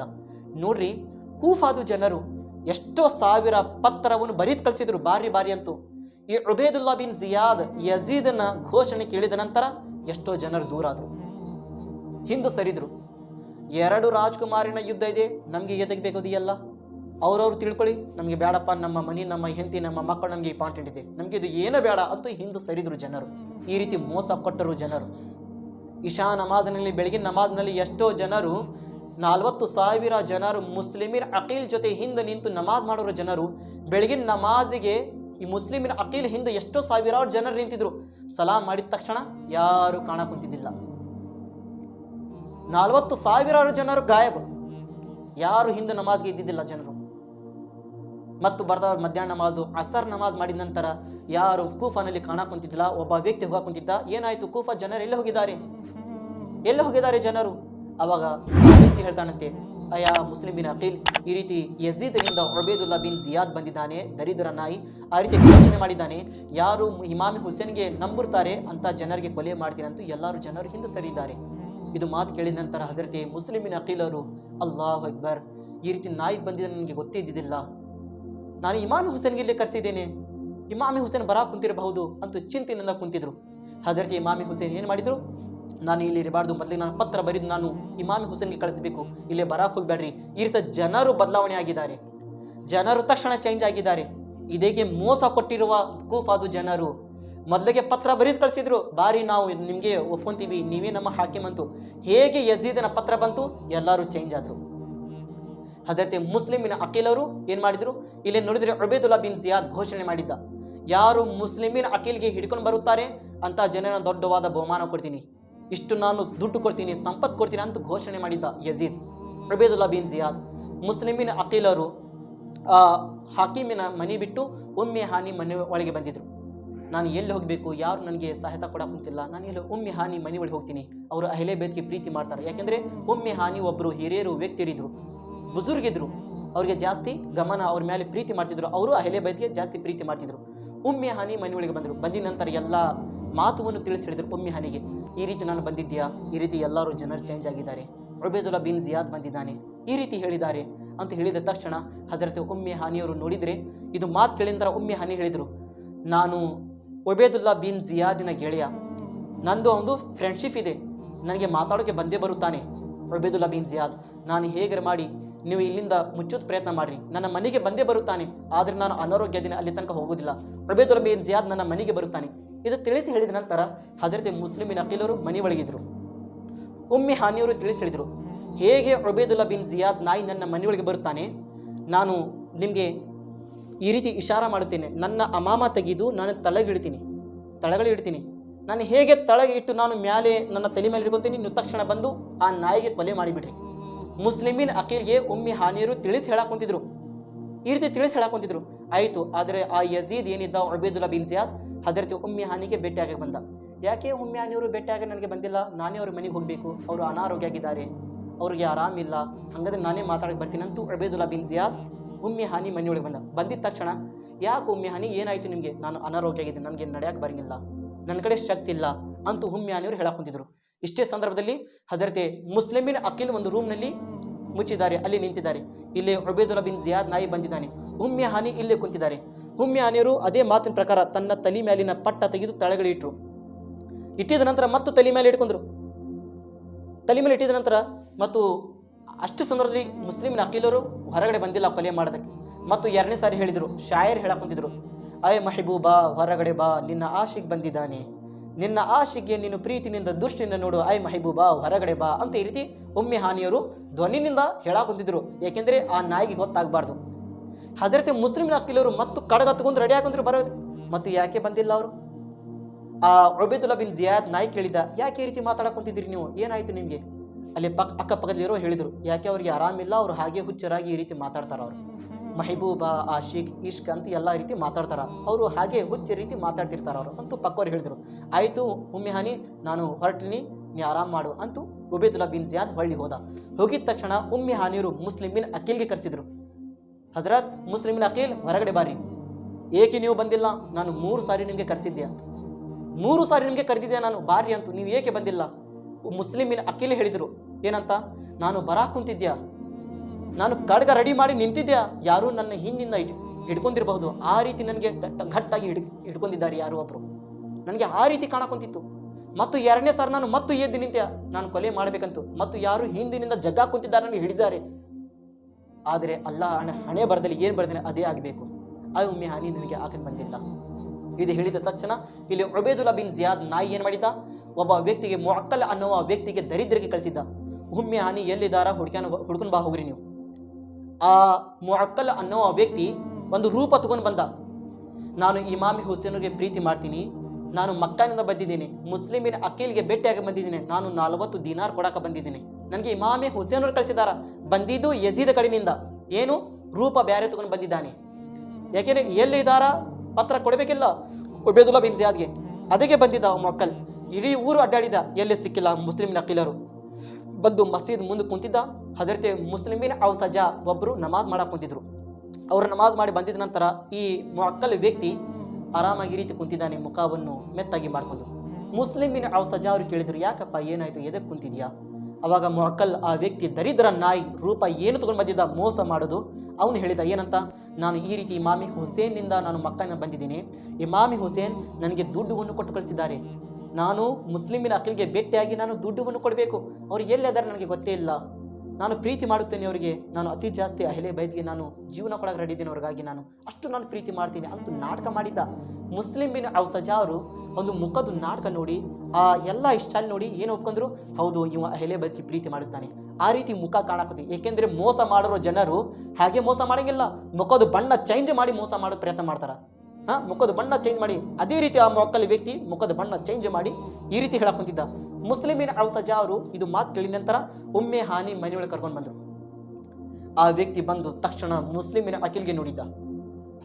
ನೋಡ್ರಿ, ಕೂಫಾದು ಜನರು ಎಷ್ಟೋ ಸಾವಿರ ಪತ್ರವನ್ನು ಬರೀದ್ ಕಳಿಸಿದ್ರು ಬಾರಿ ಬಾರಿ ಅಂತೂ. ಈ ಉಬೇದುಲ್ಲಾ ಬಿನ್ ಜಿಯಾದ್, ಯಜೀದನ ಘೋಷಣೆ ಕೇಳಿದ ನಂತರ ಎಷ್ಟೋ ಜನರು ದೂರ ಆದ್ರು. ಹಿಂದೆ ಸರಿದ್ರು. ಎರಡು ರಾಜ್ಕುಮಾರಿನ ಯುದ್ಧ ಇದೆ, ನಮಗೆ ಎದಗ್ಬೇಕು ಬೇಕು ಎಲ್ಲ ಅವ್ರವ್ರು ತಿಳ್ಕೊಳ್ಳಿ, ನಮಗೆ ಬೇಡಪ್ಪ ನಮ್ಮ ಮನೆ, ನಮ್ಮ ಹೆಂಡತಿ, ನಮ್ಮ ಮಕ್ಕಳು ನಮಗೆ ಇಂಪಾರ್ಟೆಂಟ್ ಇದೆ ನಮಗೆ ಇದು ಏನೂ ಬೇಡ ಅಂತ ಹಿಂದೆ ಸರಿದರು ಜನರು. ಈ ರೀತಿ ಮೋಸ ಕೊಟ್ಟರು ಜನರು. ಇಶಾ ನಮಾಜ್ನಲ್ಲಿ, ಬೆಳಗಿನ ನಮಾಜ್ನಲ್ಲಿ ಎಷ್ಟೋ ಜನರು, ನಲ್ವತ್ತು ಸಾವಿರ ಜನರು ಮುಸ್ಲಿಮಿನ ಅಕೀಲ್ ಜೊತೆ ಹಿಂದೆ ನಿಂತು ನಮಾಜ್ ಮಾಡೋರು ಜನರು, ಬೆಳಗಿನ ನಮಾಜಿಗೆ ಈ ಮುಸ್ಲಿಮಿನ ಅಕೀಲ್ ಹಿಂದೆ ಎಷ್ಟೋ ಸಾವಿರಾರು ಜನರು ನಿಂತಿದ್ರು. ಸಲಾಂ ಮಾಡಿದ ತಕ್ಷಣ ಯಾರು ಕಾಣ ಕುಂತಿದ್ದಿಲ್ಲ ನಾಲ್ವತ್ತು ಸಾವಿರಾರು ಜನರು ಗಾಯಬ. ಯಾರು ಹಿಂದೆ ನಮಾಜ್ಗೆ ಇದ್ದಿದ್ದಿಲ್ಲ ಜನರು. ಮತ್ತು ಬರ್ದ ಮಧ್ಯಾಹ್ನ ನಮಾಜು ಅಸರ್ ನಮಾಜ್ ಮಾಡಿದ ನಂತರ ಯಾರು ಕೂಫಾನಲ್ಲಿ ಕಾಣ ಕುಂತಿದ್ದಿಲ್ಲ, ಒಬ್ಬ ವ್ಯಕ್ತಿ ಹೋಗ ಕುಂತಿದ್ದ, ಏನಾಯ್ತು? ಕೂಫಾ ಜನರು ಎಲ್ಲಿ ಹೋಗಿದ್ದಾರೆ? ಎಲ್ಲಿ ಹೋಗಿದ್ದಾರೆ ಜನರು? ಅವಾಗ ವ್ಯಕ್ತಿ ಹೇಳ್ತಾನಂತೆ, ಅಯ್ಯ ಬಿನ್ ಅಕೀಲ್ ಈ ರೀತಿ ಯಜೀದ್ನಿಂದ ಒಬೇದುಲ್ಲಾ ಬಿನ್ ಜಿಯಾದ್ ಬಂದಿದ್ದಾನೆ, ದರಿದ್ರ ನಾಯಿ, ಆ ರೀತಿ ಘೋಷಣೆ ಮಾಡಿದ್ದಾನೆ, ಯಾರು ಇಮಾಮಿ ಹುಸೇನ್ಗೆ ನಂಬುತ್ತಾರೆ ಅಂತ ಜನರಿಗೆ ಕೊಲೆ ಮಾಡ್ತೀನಿ ಅಂತೂ ಎಲ್ಲರೂ ಜನರು ಹಿಂದೆ ಸರಿದ್ದಾರೆ ಇದು ಮಾತು ಕೇಳಿದ ನಂತರ ಹಜರತೆ ಮುಸ್ಲಿಮಿನ ಅಕೀಲರು ಅಲ್ಲಾಹ್ ಅಕ್ಬರ್, ಈ ರೀತಿ ನಾಯಿ ಬಂದಿದೆ ನನಗೆ ಗೊತ್ತೇ ಇದ್ದಿದ್ದಿಲ್ಲ ನಾನು ಇಮಾಮಿ ಹುಸೇನ್ಗೆ ಇಲ್ಲಿ ಕರೆಸಿದ್ದೇನೆ. ಇಮಾಮಿ ಹುಸೇನ್ ಬರಾ ಕುಂತಿರಬಹುದು ಅಂತ ಚಿಂತೆಯಿಂದ ಕುಂತಿದ್ರು. ಹಜರತ್ ಇಮಾಮಿ ಹುಸೇನ್ ಏನು ಮಾಡಿದರು? ನಾನು ಇಲ್ಲಿ ಇರಬಾರ್ದು, ಮೊದಲಿಗೆ ನಾನು ಪತ್ರ ಬರೆದು ನಾನು ಇಮಾಮಿ ಹುಸೇನ್ಗೆ ಕಳಿಸಬೇಕು. ಇಲ್ಲಿ ಬರಾಕ್ ಹೋಗ್ಬೇಡ್ರಿ. ಈ ರೀತಿ ಜನರು ಬದಲಾವಣೆ ಆಗಿದ್ದಾರೆ. ಜನರು ತಕ್ಷಣ ಚೇಂಜ್ ಆಗಿದ್ದಾರೆ. ಇದೇಗೆ ಮೋಸ ಕೊಟ್ಟಿರುವ ಕೂಫಾದು ಜನರು. ಮೊದಲಿಗೆ ಪತ್ರ ಬರೀದು ಕಳಿಸಿದ್ರು. ಬಾರಿ ನಾವು ನಿಮಗೆ ಒಪ್ಕೊಂತೀವಿ. ನೀವೇ ನಮ್ಮ ಹಾಕಿ ಬಂತು ಹೇಗೆ ಯಜೀದನ ಪತ್ರ ಬಂತು? ಎಲ್ಲರೂ ಚೇಂಜ್ ಆದರು. ಹಜರತೆ ಮುಸ್ಲಿಮಿನ ಅಕೀಲರು ಏನು ಮಾಡಿದರು? ಇಲ್ಲಿ ನೋಡಿದರೆ ಅಬೇದುಲ್ಲಾ ಬಿನ್ ಜಿಯಾದ್ ಘೋಷಣೆ ಮಾಡಿದ್ದ. ಯಾರು ಮುಸ್ಲಿಮಿನ ಅಕೀಲ್ಗೆ ಹಿಡ್ಕೊಂಡು ಬರುತ್ತಾರೆ ಅಂತ ಜನರ ದೊಡ್ಡವಾದ ಬಹುಮಾನ ಕೊಡ್ತೀನಿ. ಇಷ್ಟು ನಾನು ದುಡ್ಡು ಕೊಡ್ತೀನಿ, ಸಂಪತ್ತು ಕೊಡ್ತೀನಿ ಅಂತ ಘೋಷಣೆ ಮಾಡಿದ್ದ ಯಜೀದ್ ಅಬೇದುಲ್ಲಾ ಬಿನ್ ಜಿಯಾದ್. ಮುಸ್ಲಿಮಿನ ಅಕೀಲರು ಹಾಕಿಮಿನ ಮನೆ ಬಿಟ್ಟು ಒಮ್ಮೆ ಹಾನಿ ಮನೆ ಒಳಗೆ ಬಂದಿದ್ರು. ನಾನು ಎಲ್ಲಿ ಹೋಗಬೇಕು? ಯಾರು ನನಗೆ ಸಹಾಯತ ಕೊಡಕ್ಕೆ ಕುಂತಿಲ್ಲ. ನಾನು ಎಲ್ಲಿ ಒಮ್ಮೆ ಹಾನಿ ಮನೆ ಒಳಗೆ ಹೋಗ್ತೀನಿ? ಅವರು ಅಹಲೆ ಬೇದ್ಗೆ ಪ್ರೀತಿ ಮಾಡ್ತಾರೆ. ಯಾಕೆಂದರೆ ಒಮ್ಮೆ ಹಾನಿ ಒಬ್ಬರು ಹಿರಿಯರು ವ್ಯಕ್ತಿಯರಿದ್ರು ಬುಜುರ್ಗಿದ್ರು ಅವ್ರಿಗೆ ಜಾಸ್ತಿ ಗಮನ ಅವ್ರ ಮೇಲೆ ಪ್ರೀತಿ ಮಾಡ್ತಿದ್ರು. ಅವರು ಅಹಲೆ ಬೈದ್ಗೆ ಜಾಸ್ತಿ ಪ್ರೀತಿ ಮಾಡ್ತಿದ್ರು. ಉಮ್ಮೆ ಹಾನಿ ಮನೆಯೊಳಗೆ ಬಂದರು. ಬಂದಿದ ನಂತರ ಎಲ್ಲ ಮಾತುವನ್ನು ತಿಳಿಸಿ ಹೇಳಿದರು ಉಮ್ಮೆ ಹಾನಿಗೆ. ಈ ರೀತಿ ನಾನು ಬಂದಿದ್ಯಾ ಈ ರೀತಿ ಎಲ್ಲರೂ ಜನರು ಚೇಂಜ್ ಆಗಿದ್ದಾರೆ. ಒಬೇದುಲ್ಲಾ ಬಿನ್ ಜಿಯಾದ್ ಬಂದಿದ್ದಾನೆ. ಈ ರೀತಿ ಹೇಳಿದ್ದಾರೆ ಅಂತ ಹೇಳಿದ ತಕ್ಷಣ ಹಜರತ್ ಉಮ್ಮೆ ಹಾನಿಯವರು ನೋಡಿದರೆ ಇದು ಮಾತು ಕೇಳಿಂದ ಉಮ್ಮೆ ಹಾನಿ ಹೇಳಿದರು. ನಾನು ಒಬೇದುಲ್ಲಾ ಬಿನ್ ಜಿಯಾದಿನ ಗೆಳೆಯ. ನಂದು ಒಂದು ಫ್ರೆಂಡ್ಶಿಪ್ ಇದೆ. ನನಗೆ ಮಾತಾಡೋಕ್ಕೆ ಬಂದೇ ಬರುತ್ತಾನೆ ಒಬೇದುಲ್ಲಾ ಬಿನ್ ಜಿಯಾದ್. ನಾನು ಹೇಗೆ ಮಾಡಿ ನೀವು ಇಲ್ಲಿಂದ ಮುಚ್ಚೋದು ಪ್ರಯತ್ನ ಮಾಡಿರಿ. ನನ್ನ ಮನೆಗೆ ಬಂದೇ ಬರುತ್ತಾನೆ, ಆದ್ರೆ ನಾನು ಅನಾರೋಗ್ಯದಿನ ಅಲ್ಲಿ ತನಕ ಹೋಗೋದಿಲ್ಲ ಪ್ರಭೇದುಲ್ ಬಿನ್ ಜಿಯಾದ್ ನನ್ನ ಮನೆಗೆ ಬರುತ್ತಾನೆ. ಇದು ತಿಳಿಸಿ ಹೇಳಿದ ನಂತರ ಹಜರತೆ ಮುಸ್ಲಿಮಿನ ಅಖಿಲರು ಮನೆ ಒಳಗಿದ್ರು ಒಮ್ಮೆ ಹಾನಿಯವರು ತಿಳಿಸಿ ಹೇಳಿದರು, ಹೇಗೆ ಒಬೇದುಲ್ಲಾ ಬಿನ್ ಜಿಯಾದ್ ನಾಯಿ ನನ್ನ ಮನೆಯೊಳಗೆ ಬರುತ್ತಾನೆ? ನಾನು ನಿಮಗೆ ಈ ರೀತಿ ಇಶಾರ ಮಾಡುತ್ತೇನೆ. ನನ್ನ ಅಮಾಮ ತೆಗೆದು ನಾನು ತಳಗಿಡ್ತೀನಿ ತಳಗಳಿಡ್ತೀನಿ ನಾನು ಹೇಗೆ ತಳಗಿಟ್ಟು ನಾನು ಮ್ಯಾಲೆ ನನ್ನ ತಲೆ ಮೇಲೆ ಇಟ್ಕೊತೀನಿ? ನೀವು ತಕ್ಷಣ ಬಂದು ಆ ನಾಯಿಗೆ ಕೊಲೆ ಮಾಡಿಬಿಡ್ರಿ. ಮುಸ್ಲಿಮಿನ್ ಅಕೀಲ್ಗೆ ಒಮ್ಮೆ ಹಾನಿಯರು ತಿಳಿಸಿ ಹೇಳಾಕೊಂತಿದ್ರು. ಕುಂತಿದ್ರು ಈ ರೀತಿ ತಿಳಿಸಿ ಹೇಳಾಕೊಂತಿದ್ರು. ಕುಂತಿದ್ರು ಆಯಿತು, ಆದರೆ ಆ ಯಜೀದ್ ಏನಿದ್ದ ಅಬೇದುಲ್ಲಾ ಬಿನ್ ಜಿಯಾದ್, ಹಜರತ್ ಉಮ್ಮಿ ಹಾನಿಗೆ ಭೇಟಿಯಾಗಿ ಬಂದ. ಯಾಕೆ ಉಮ್ಮಿ ಹಾನಿಯವರು ಭೇಟಿಯಾಗಿ ನನಗೆ ಬಂದಿಲ್ಲ? ನಾನೇ ಅವ್ರ ಮನೆಗೆ ಹೋಗಬೇಕು. ಅವರು ಅನಾರೋಗ್ಯ ಆಗಿದ್ದಾರೆ ಅವ್ರಿಗೆ ಆರಾಮಿಲ್ಲ ಹಂಗಾದ್ರೆ ನಾನೇ ಮಾತಾಡಕ್ಕೆ ಬರ್ತೀನಿ ಅಂತೂ ಅಬೇದುಲ್ಲಾ ಬಿನ್ ಜಿಯಾದ್ ಉಮ್ಮಿ ಹಾನಿ ಮನೆಯೊಳಗೆ ಬಂದ. ಬಂದಿದ್ದ ತಕ್ಷಣ, ಯಾಕೆ ಉಮ್ಮಿ ಹಾನಿ? ಏನಾಯಿತು ನಿಮಗೆ? ನಾನು ಅನಾರೋಗ್ಯ ಆಗಿದ್ದೆ ನನಗೆ ನಡೆಯಕ್ಕೆ ಬರಂಗಿಲ್ಲ. ನನ್ನ ಕಡೆ ಶಕ್ತಿ ಇಲ್ಲ ಅಂತೂ ಉಮ್ಮಿ ಹಾನಿಯವರು ಹೇಳಾಕೊಂತಿದ್ರು. ಕುಂತಿದ್ರು ಇಷ್ಟೇ ಸಂದರ್ಭದಲ್ಲಿ ಹಜರತೆ ಮುಸ್ಲಿಮಿನ್ ಅಖಿಲ್ ಒಂದು ರೂಮ್ನಲ್ಲಿ ಮುಚ್ಚಿದ್ದಾರೆ, ಅಲ್ಲಿ ನಿಂತಿದ್ದಾರೆ. ಇಲ್ಲಿ ಒಬೇದುಲ್ಲಾ ಬಿನ್ ಜಿಯಾದ್ ನಾಯಿ ಬಂದಿದ್ದಾನೆ. ಉಮ್ಮಿ ಹಾನಿ ಇಲ್ಲೇ ಕುಂತಿದ್ದಾರೆ. ಉಮ್ಮಿ ಹಾನಿಯರು ಅದೇ ಮಾತಿನ ಪ್ರಕಾರ ತನ್ನ ತಲೆ ಮೇಲಿನ ಪಟ್ಟ ತೆಗೆದು ತಳಗಳಿಟ್ರು ಇಟ್ಟಿದ ನಂತರ ಮತ್ತು ತಲೆ ಮೇಲೆ ಇಟ್ಕೊಂಡ್ರು. ತಲೆ ಮೇಲೆ ಇಟ್ಟಿದ ನಂತರ ಮತ್ತು ಅಷ್ಟು ಸಂದರ್ಭದಲ್ಲಿ ಮುಸ್ಲಿಮಿನ ಅಖಿಲರು ಹೊರಗಡೆ ಬಂದಿಲ್ಲ ಕೊಲೆ ಮಾಡೋದಕ್ಕೆ. ಮತ್ತು ಎರಡನೇ ಸಾರಿ ಹೇಳಿದರು, ಶಾಯರ್ ಹೇಳಕ್ ಕುಂತಿದ್ರು, ಅಯ್ ಮಹಿಬೂಬಾ, ಹೊರಗಡೆ ಬಾ, ನಿನ್ನ ಆಶಿಗೆ ಬಂದಿದ್ದಾನೆ. ನಿನ್ನ ಆಶೆಗೆ ನೀನು ಪ್ರೀತಿನಿಂದ, ದೃಷ್ಟಿಯಿಂದ ನೋಡು ಅಯ್ ಮಹಿಬೂಬಾ, ಹೊರಗಡೆ ಬಾ ಅಂತ ಈ ರೀತಿ ಒಮ್ಮೆ ಹಾನಿಯವರು ಧ್ವನಿನಿಂದ ಹೇಳಕ್ ಏಕೆಂದರೆ ಯಾಕೆಂದ್ರೆ ಆ ನಾಯಿಗೆ ಗೊತ್ತಾಗಬಾರ್ದು. ಹಜರತೆ ಮುಸ್ಲಿಮಿನ ಅಕ್ಕಿಲವರು ಮತ್ತು ಕಡಗತ್ಕೊಂಡು ರೆಡಿ ಹಾಕೊಂಡ್ರು ಬರೋದು. ಮತ್ತು ಯಾಕೆ ಬಂದಿಲ್ಲ ಅವರು? ಆ ಒಬೇದುಲ್ಲಾ ಬಿನ್ ಜಿಯಾದ್ ನಾಯಿ ಕೇಳಿದ ಯಾಕೆ ಈ ರೀತಿ ಮಾತಾಡಕ್ ಕುಂತಿದ್ರಿ ನೀವು? ಏನಾಯ್ತು ನಿಮಗೆ? ಅಲ್ಲಿ ಪಕ್ಕ ಅಕ್ಕಪಕ್ಕದಲ್ಲಿರೋ ಹೇಳಿದರು, ಯಾಕೆ ಅವ್ರಿಗೆ ಆರಾಮಿಲ್ಲ? ಅವರು ಹಾಗೆ ಹುಚ್ಚರಾಗಿ ಈ ರೀತಿ ಮಾತಾಡ್ತಾರೆ ಅವರು. ಮಹಿಬೂಬಾ, ಆಶಿಕ್ ಇಶ್ಕ್ ಅಂತ ಎಲ್ಲ ರೀತಿ ಮಾತಾಡ್ತಾರ. ಅವರು ಹಾಗೆ ಹುಚ್ಚ ರೀತಿ ಮಾತಾಡ್ತಿರ್ತಾರ ಅವರು ಅಂತೂ ಪಕ್ಕವ್ರು ಹೇಳಿದರು ಆಯಿತು ಉಮ್ಮೆ ಹಾನಿ, ನಾನು ಹೊರಟಿನಿ, ನೀ ಆರಾಮ್ ಮಾಡು ಅಂತೂ ಉಬೇದುಲ್ಲಾ ಬಿನ್ ಜಿಯಾದ್ ಹೊಳ್ಳಿ ಹೋದ. ಹೋಗಿದ ತಕ್ಷಣ ಉಮ್ಮಿ ಹಾನಿಯರು ಮುಸ್ಲಿಮಿನ್ ಅಖಿಲ್ಗೆ ಕರೆಸಿದ್ರು. ಹಜರತ್, ಮುಸ್ಲಿಮಿನ ಅಖಿಲ್, ಹೊರಗಡೆ ಬಾರಿ ಏಕೆ ನೀವು ಬಂದಿಲ್ಲ? ನಾನು ಮೂರು ಸಾರಿ ನಿಮಗೆ ಕರೆಸಿದ್ದೆ ಮೂರು ಸಾರಿ ನಿಮಗೆ ಕರೆದಿದ್ದೆ ನಾನು? ಬಾರಿ ಅಂತೂ, ನೀವು ಏಕೆ ಬಂದಿಲ್ಲ? ಮುಸ್ಲಿಮಿನ ಅಖಿಲ್ ಹೇಳಿದರು. ಏನಂತ? ನಾನು ಬರಾ ಕುಂತಿದ್ಯಾ? ನಾನು ಖಡ್ಗ ರೆಡಿ ಮಾಡಿ ನಿಂತಿದ್ದೆ ಯಾರೂ ನನ್ನ ಹಿಂದಿಂದ ಇಟ್, ಹಿಡ್ಕೊಂಡಿರಬಹುದು. ಆ ರೀತಿ ನನಗೆ ಘಟ್ಟಾಗಿ ಹಿಡ್, ಹಿಡ್ಕೊಂಡಿದ್ದಾರೆ ಯಾರೋ ಒಬ್ರು. ನನಗೆ ಆ ರೀತಿ ಕಾಣಕೊಂತಿತ್ತು. ಮತ್ತು ಎರಡನೇ ಸಾರಿ ನಾನು ಮತ್ತು ಎದ್ದು ನಿಂತೆ ನಾನು ಕೊಲೆ ಮಾಡಬೇಕಂತು. ಮತ್ತು ಯಾರು ಹಿಂದಿನಿಂದ ಜಗ್ಗ ಕುಂತಿದ್ದಾರೆ ನನಗೆ ಹಿಡಿದಾರೆ ಆದರೆ ಅಲ್ಲ, ಹಣೆ ಹಣೆ ಬರದಲ್ಲಿ ಏನು ಬರ್ದೇನೆ ಅದೇ ಆಗಬೇಕು. ಆ ಒಮ್ಮೆ ಹಾನಿ ನನಗೆ ಆಗಕ್ಕೆ ಬಂದಿಲ್ಲ. ಇದು ಹೇಳಿದ ತಕ್ಷಣ ಇಲ್ಲಿ ಒಬೇದುಲ್ಲಾ ಬಿನ್ ಜಿಯಾದ್ ನಾಯಿ ಏನು ಮಾಡಿದ್ದ ಒಬ್ಬ ವ್ಯಕ್ತಿಗೆ ಮೊಕ್ಕಲ್ ಅನ್ನುವ ವ್ಯಕ್ತಿಗೆ ದರಿದ್ರಕ್ಕೆ ಕಳಿಸಿದ್ದ. ಉಮ್ಮೆ ಹಾನಿ ಎಲ್ಲಿದ್ದಾರ? ಹುಡ್ಕ್ಯಾನ ಹುಡ್ಕೊಂಡು ಬಾ ಹೋಗ್ರಿ ನೀವು. ಆ ಮೊಕ್ಕಲ್ ಅನ್ನೋ ವ್ಯಕ್ತಿ ಒಂದು ರೂಪ ತಗೊಂಡು ಬಂದ. ನಾನು ಇಮಾಮಿ ಹುಸೇನ್ಗೆ ಪ್ರೀತಿ ಮಾಡ್ತೀನಿ. ನಾನು ಮಕ್ಕಾನಿಂದ ಬಂದಿದ್ದೀನಿ. ಮುಸ್ಲಿಮಿನ ಅಕೀಲ್ಗೆ ಭೇಟಿಯಾಗಿ ಬಂದಿದ್ದೀನಿ. ನಾನು ನಲವತ್ತು ದಿನಾರ್ ಕೊಡಕ್ಕೆ ಬಂದಿದ್ದೀನಿ. ನನಗೆ ಇಮಾಮಿ ಹುಸೇನವ್ರು ಕಳಿಸಿದಾರ. ಬಂದಿದ್ದು ಯಜೀದ ಕಡೆಯಿಂದ ಏನು? ರೂಪ ಬ್ಯಾರೆ ತಗೊಂಡು ಬಂದಿದ್ದಾನೆ. ಯಾಕೆಂದ್ರೆ ಎಲ್ಲಿ ಇದ್ದಾರ? ಪತ್ರ ಕೊಡಬೇಕಿಲ್ಲ. ಉಬೇದುಲ್ಲಾ ಬಿನ್ ಜಿಯಾದ್ಗೆ ಅದಕ್ಕೆ ಬಂದಿದ್ದ ಮಕ್ಕಲ್ ಇಡೀ ಊರು ಅಡ್ಡಾಡಿದ. ಎಲ್ಲಿ ಸಿಕ್ಕಿಲ್ಲ? ಮುಸ್ಲಿಮಿನ ಅಕೀಲರು. ಬಂದು ಮಸೀದ್ ಮುಂದೆ ಕುಂತಿದ್ದ ಹಜರತೆ ಮುಸ್ಲಿಮಿನ ಅವ್ ಸಜಾ ಒಬ್ಬರು ನಮಾಜ್ ಮಾಡಕ್ ಕುಂತಿದ್ರು. ಅವರು ನಮಾಜ್ ಮಾಡಿ ಬಂದಿದ ನಂತರ ಈ ಮುಕ್ಕಲ್ ವ್ಯಕ್ತಿ ಆರಾಮಾಗಿ ರೀತಿ ಕುಂತಿದ್ದಾನೆ, ಮುಖವನ್ನು ಮೆತ್ತಾಗಿ ಮಾಡ್ಕೊಂಡು. ಮುಸ್ಲಿಮಿನ ಅವ್ ಸಜಾ ಅವರು ಕೇಳಿದ್ರು, ಯಾಕಪ್ಪ, ಏನಾಯ್ತು? ಎದಕ್ಕೆ ಕುಂತಿದ್ಯಾ? ಅವಾಗ ಮೊಕ್ಕಲ್ ಆ ವ್ಯಕ್ತಿ ದರಿದ್ರ ನಾಯಿ ರೂಪ ಏನು ತಗೊಂಡು ಬಂದಿದ್ದ ಮೋಸ ಮಾಡೋದು. ಅವನು ಹೇಳಿದ, ಏನಂತ? ನಾನು ಈ ರೀತಿ ಇಮಾಮಿ ಹುಸೇನ್ನಿಂದ ನಾನು ಮಕ್ಕಳನ್ನ ಬಂದಿದ್ದೀನಿ. ಇಮಾಮಿ ಹುಸೇನ್ ನನಗೆ ದುಡ್ಡುವನ್ನು ಕೊಟ್ಟು ಕಳಿಸಿದ್ದಾರೆ. ನಾನು ಮುಸ್ಲಿಮಿನ ಅಕ್ಕಲಿಗೆ ಭೇಟಿಯಾಗಿ ನಾನು ದುಡ್ಡುವನ್ನು ಕೊಡಬೇಕು. ಅವ್ರು ಎಲ್ಲಿದ್ದಾರೆ ನನಗೆ ಗೊತ್ತೇ ಇಲ್ಲ. ನಾನು ಪ್ರೀತಿ ಮಾಡುತ್ತೇನೆ ಅವರಿಗೆ. ನಾನು ಅತಿ ಜಾಸ್ತಿ ಅಹಲೆ ಬೈದ್ಗೆ ನಾನು ಜೀವನ ಕೊಡಕ್ಕೆ ರೆಡಿದ್ದೀನಿ ಅವ್ರಿಗಾಗಿ ನಾನು. ಅಷ್ಟು ನಾನು ಪ್ರೀತಿ ಮಾಡ್ತೀನಿ ಅಂತೂ ನಾಟಕ ಮಾಡಿದ್ದ. ಮುಸ್ಲಿಮಿನ ಅವ್ ಸಜಾ ಅವರು ಒಂದು ಮುಖದ ನಾಟಕ ನೋಡಿ, ಆ ಎಲ್ಲ ಇಷ್ಟಾಲ್ ನೋಡಿ ಏನು ಒಪ್ಕೊಂಡ್ರು? ಹೌದು, ಇವ ಅಹಲೆ ಬೈದಿಗೆ ಪ್ರೀತಿ ಮಾಡುತ್ತಾನೆ. ಆ ರೀತಿ ಮುಖ ಕಾಣಕತ್ತಿ. ಏಕೆಂದರೆ ಮೋಸ ಮಾಡಿರೋ ಜನರು ಹಾಗೆ ಮೋಸ ಮಾಡಂಗಿಲ್ಲ. ಮುಖದ ಬಣ್ಣ ಚೇಂಜ್ ಮಾಡಿ ಮೋಸ ಮಾಡೋ ಪ್ರಯತ್ನ ಮಾಡ್ತಾರ. ಹಾ, ಮುಖದ ಬಣ್ಣ ಚೇಂಜ್ ಮಾಡಿ. ಅದೇ ರೀತಿ ಆ ಮೊಕ್ಕಲಿ ವ್ಯಕ್ತಿ ಮುಖದ ಬಣ್ಣ ಚೇಂಜ್ ಮಾಡಿ ಈ ರೀತಿ ಹೇಳಕ್ ಕುಂತಿದ್ದ. ಮುಸ್ಲಿಮಿನ ಅಳ್ಸಜಾ ಅವರು ಇದು ಮಾತು ಕೇಳಿದ ನಂತರ ಒಮ್ಮೆ ಹಾನಿ ಮನೆಯೊಳಗೆ ಕರ್ಕೊಂಡು ಬಂದರು. ಆ ವ್ಯಕ್ತಿ ಬಂದು ತಕ್ಷಣ ಮುಸ್ಲಿಮಿನ ಅಖಿಲ್ಗೆ ನೋಡಿದ್ದ.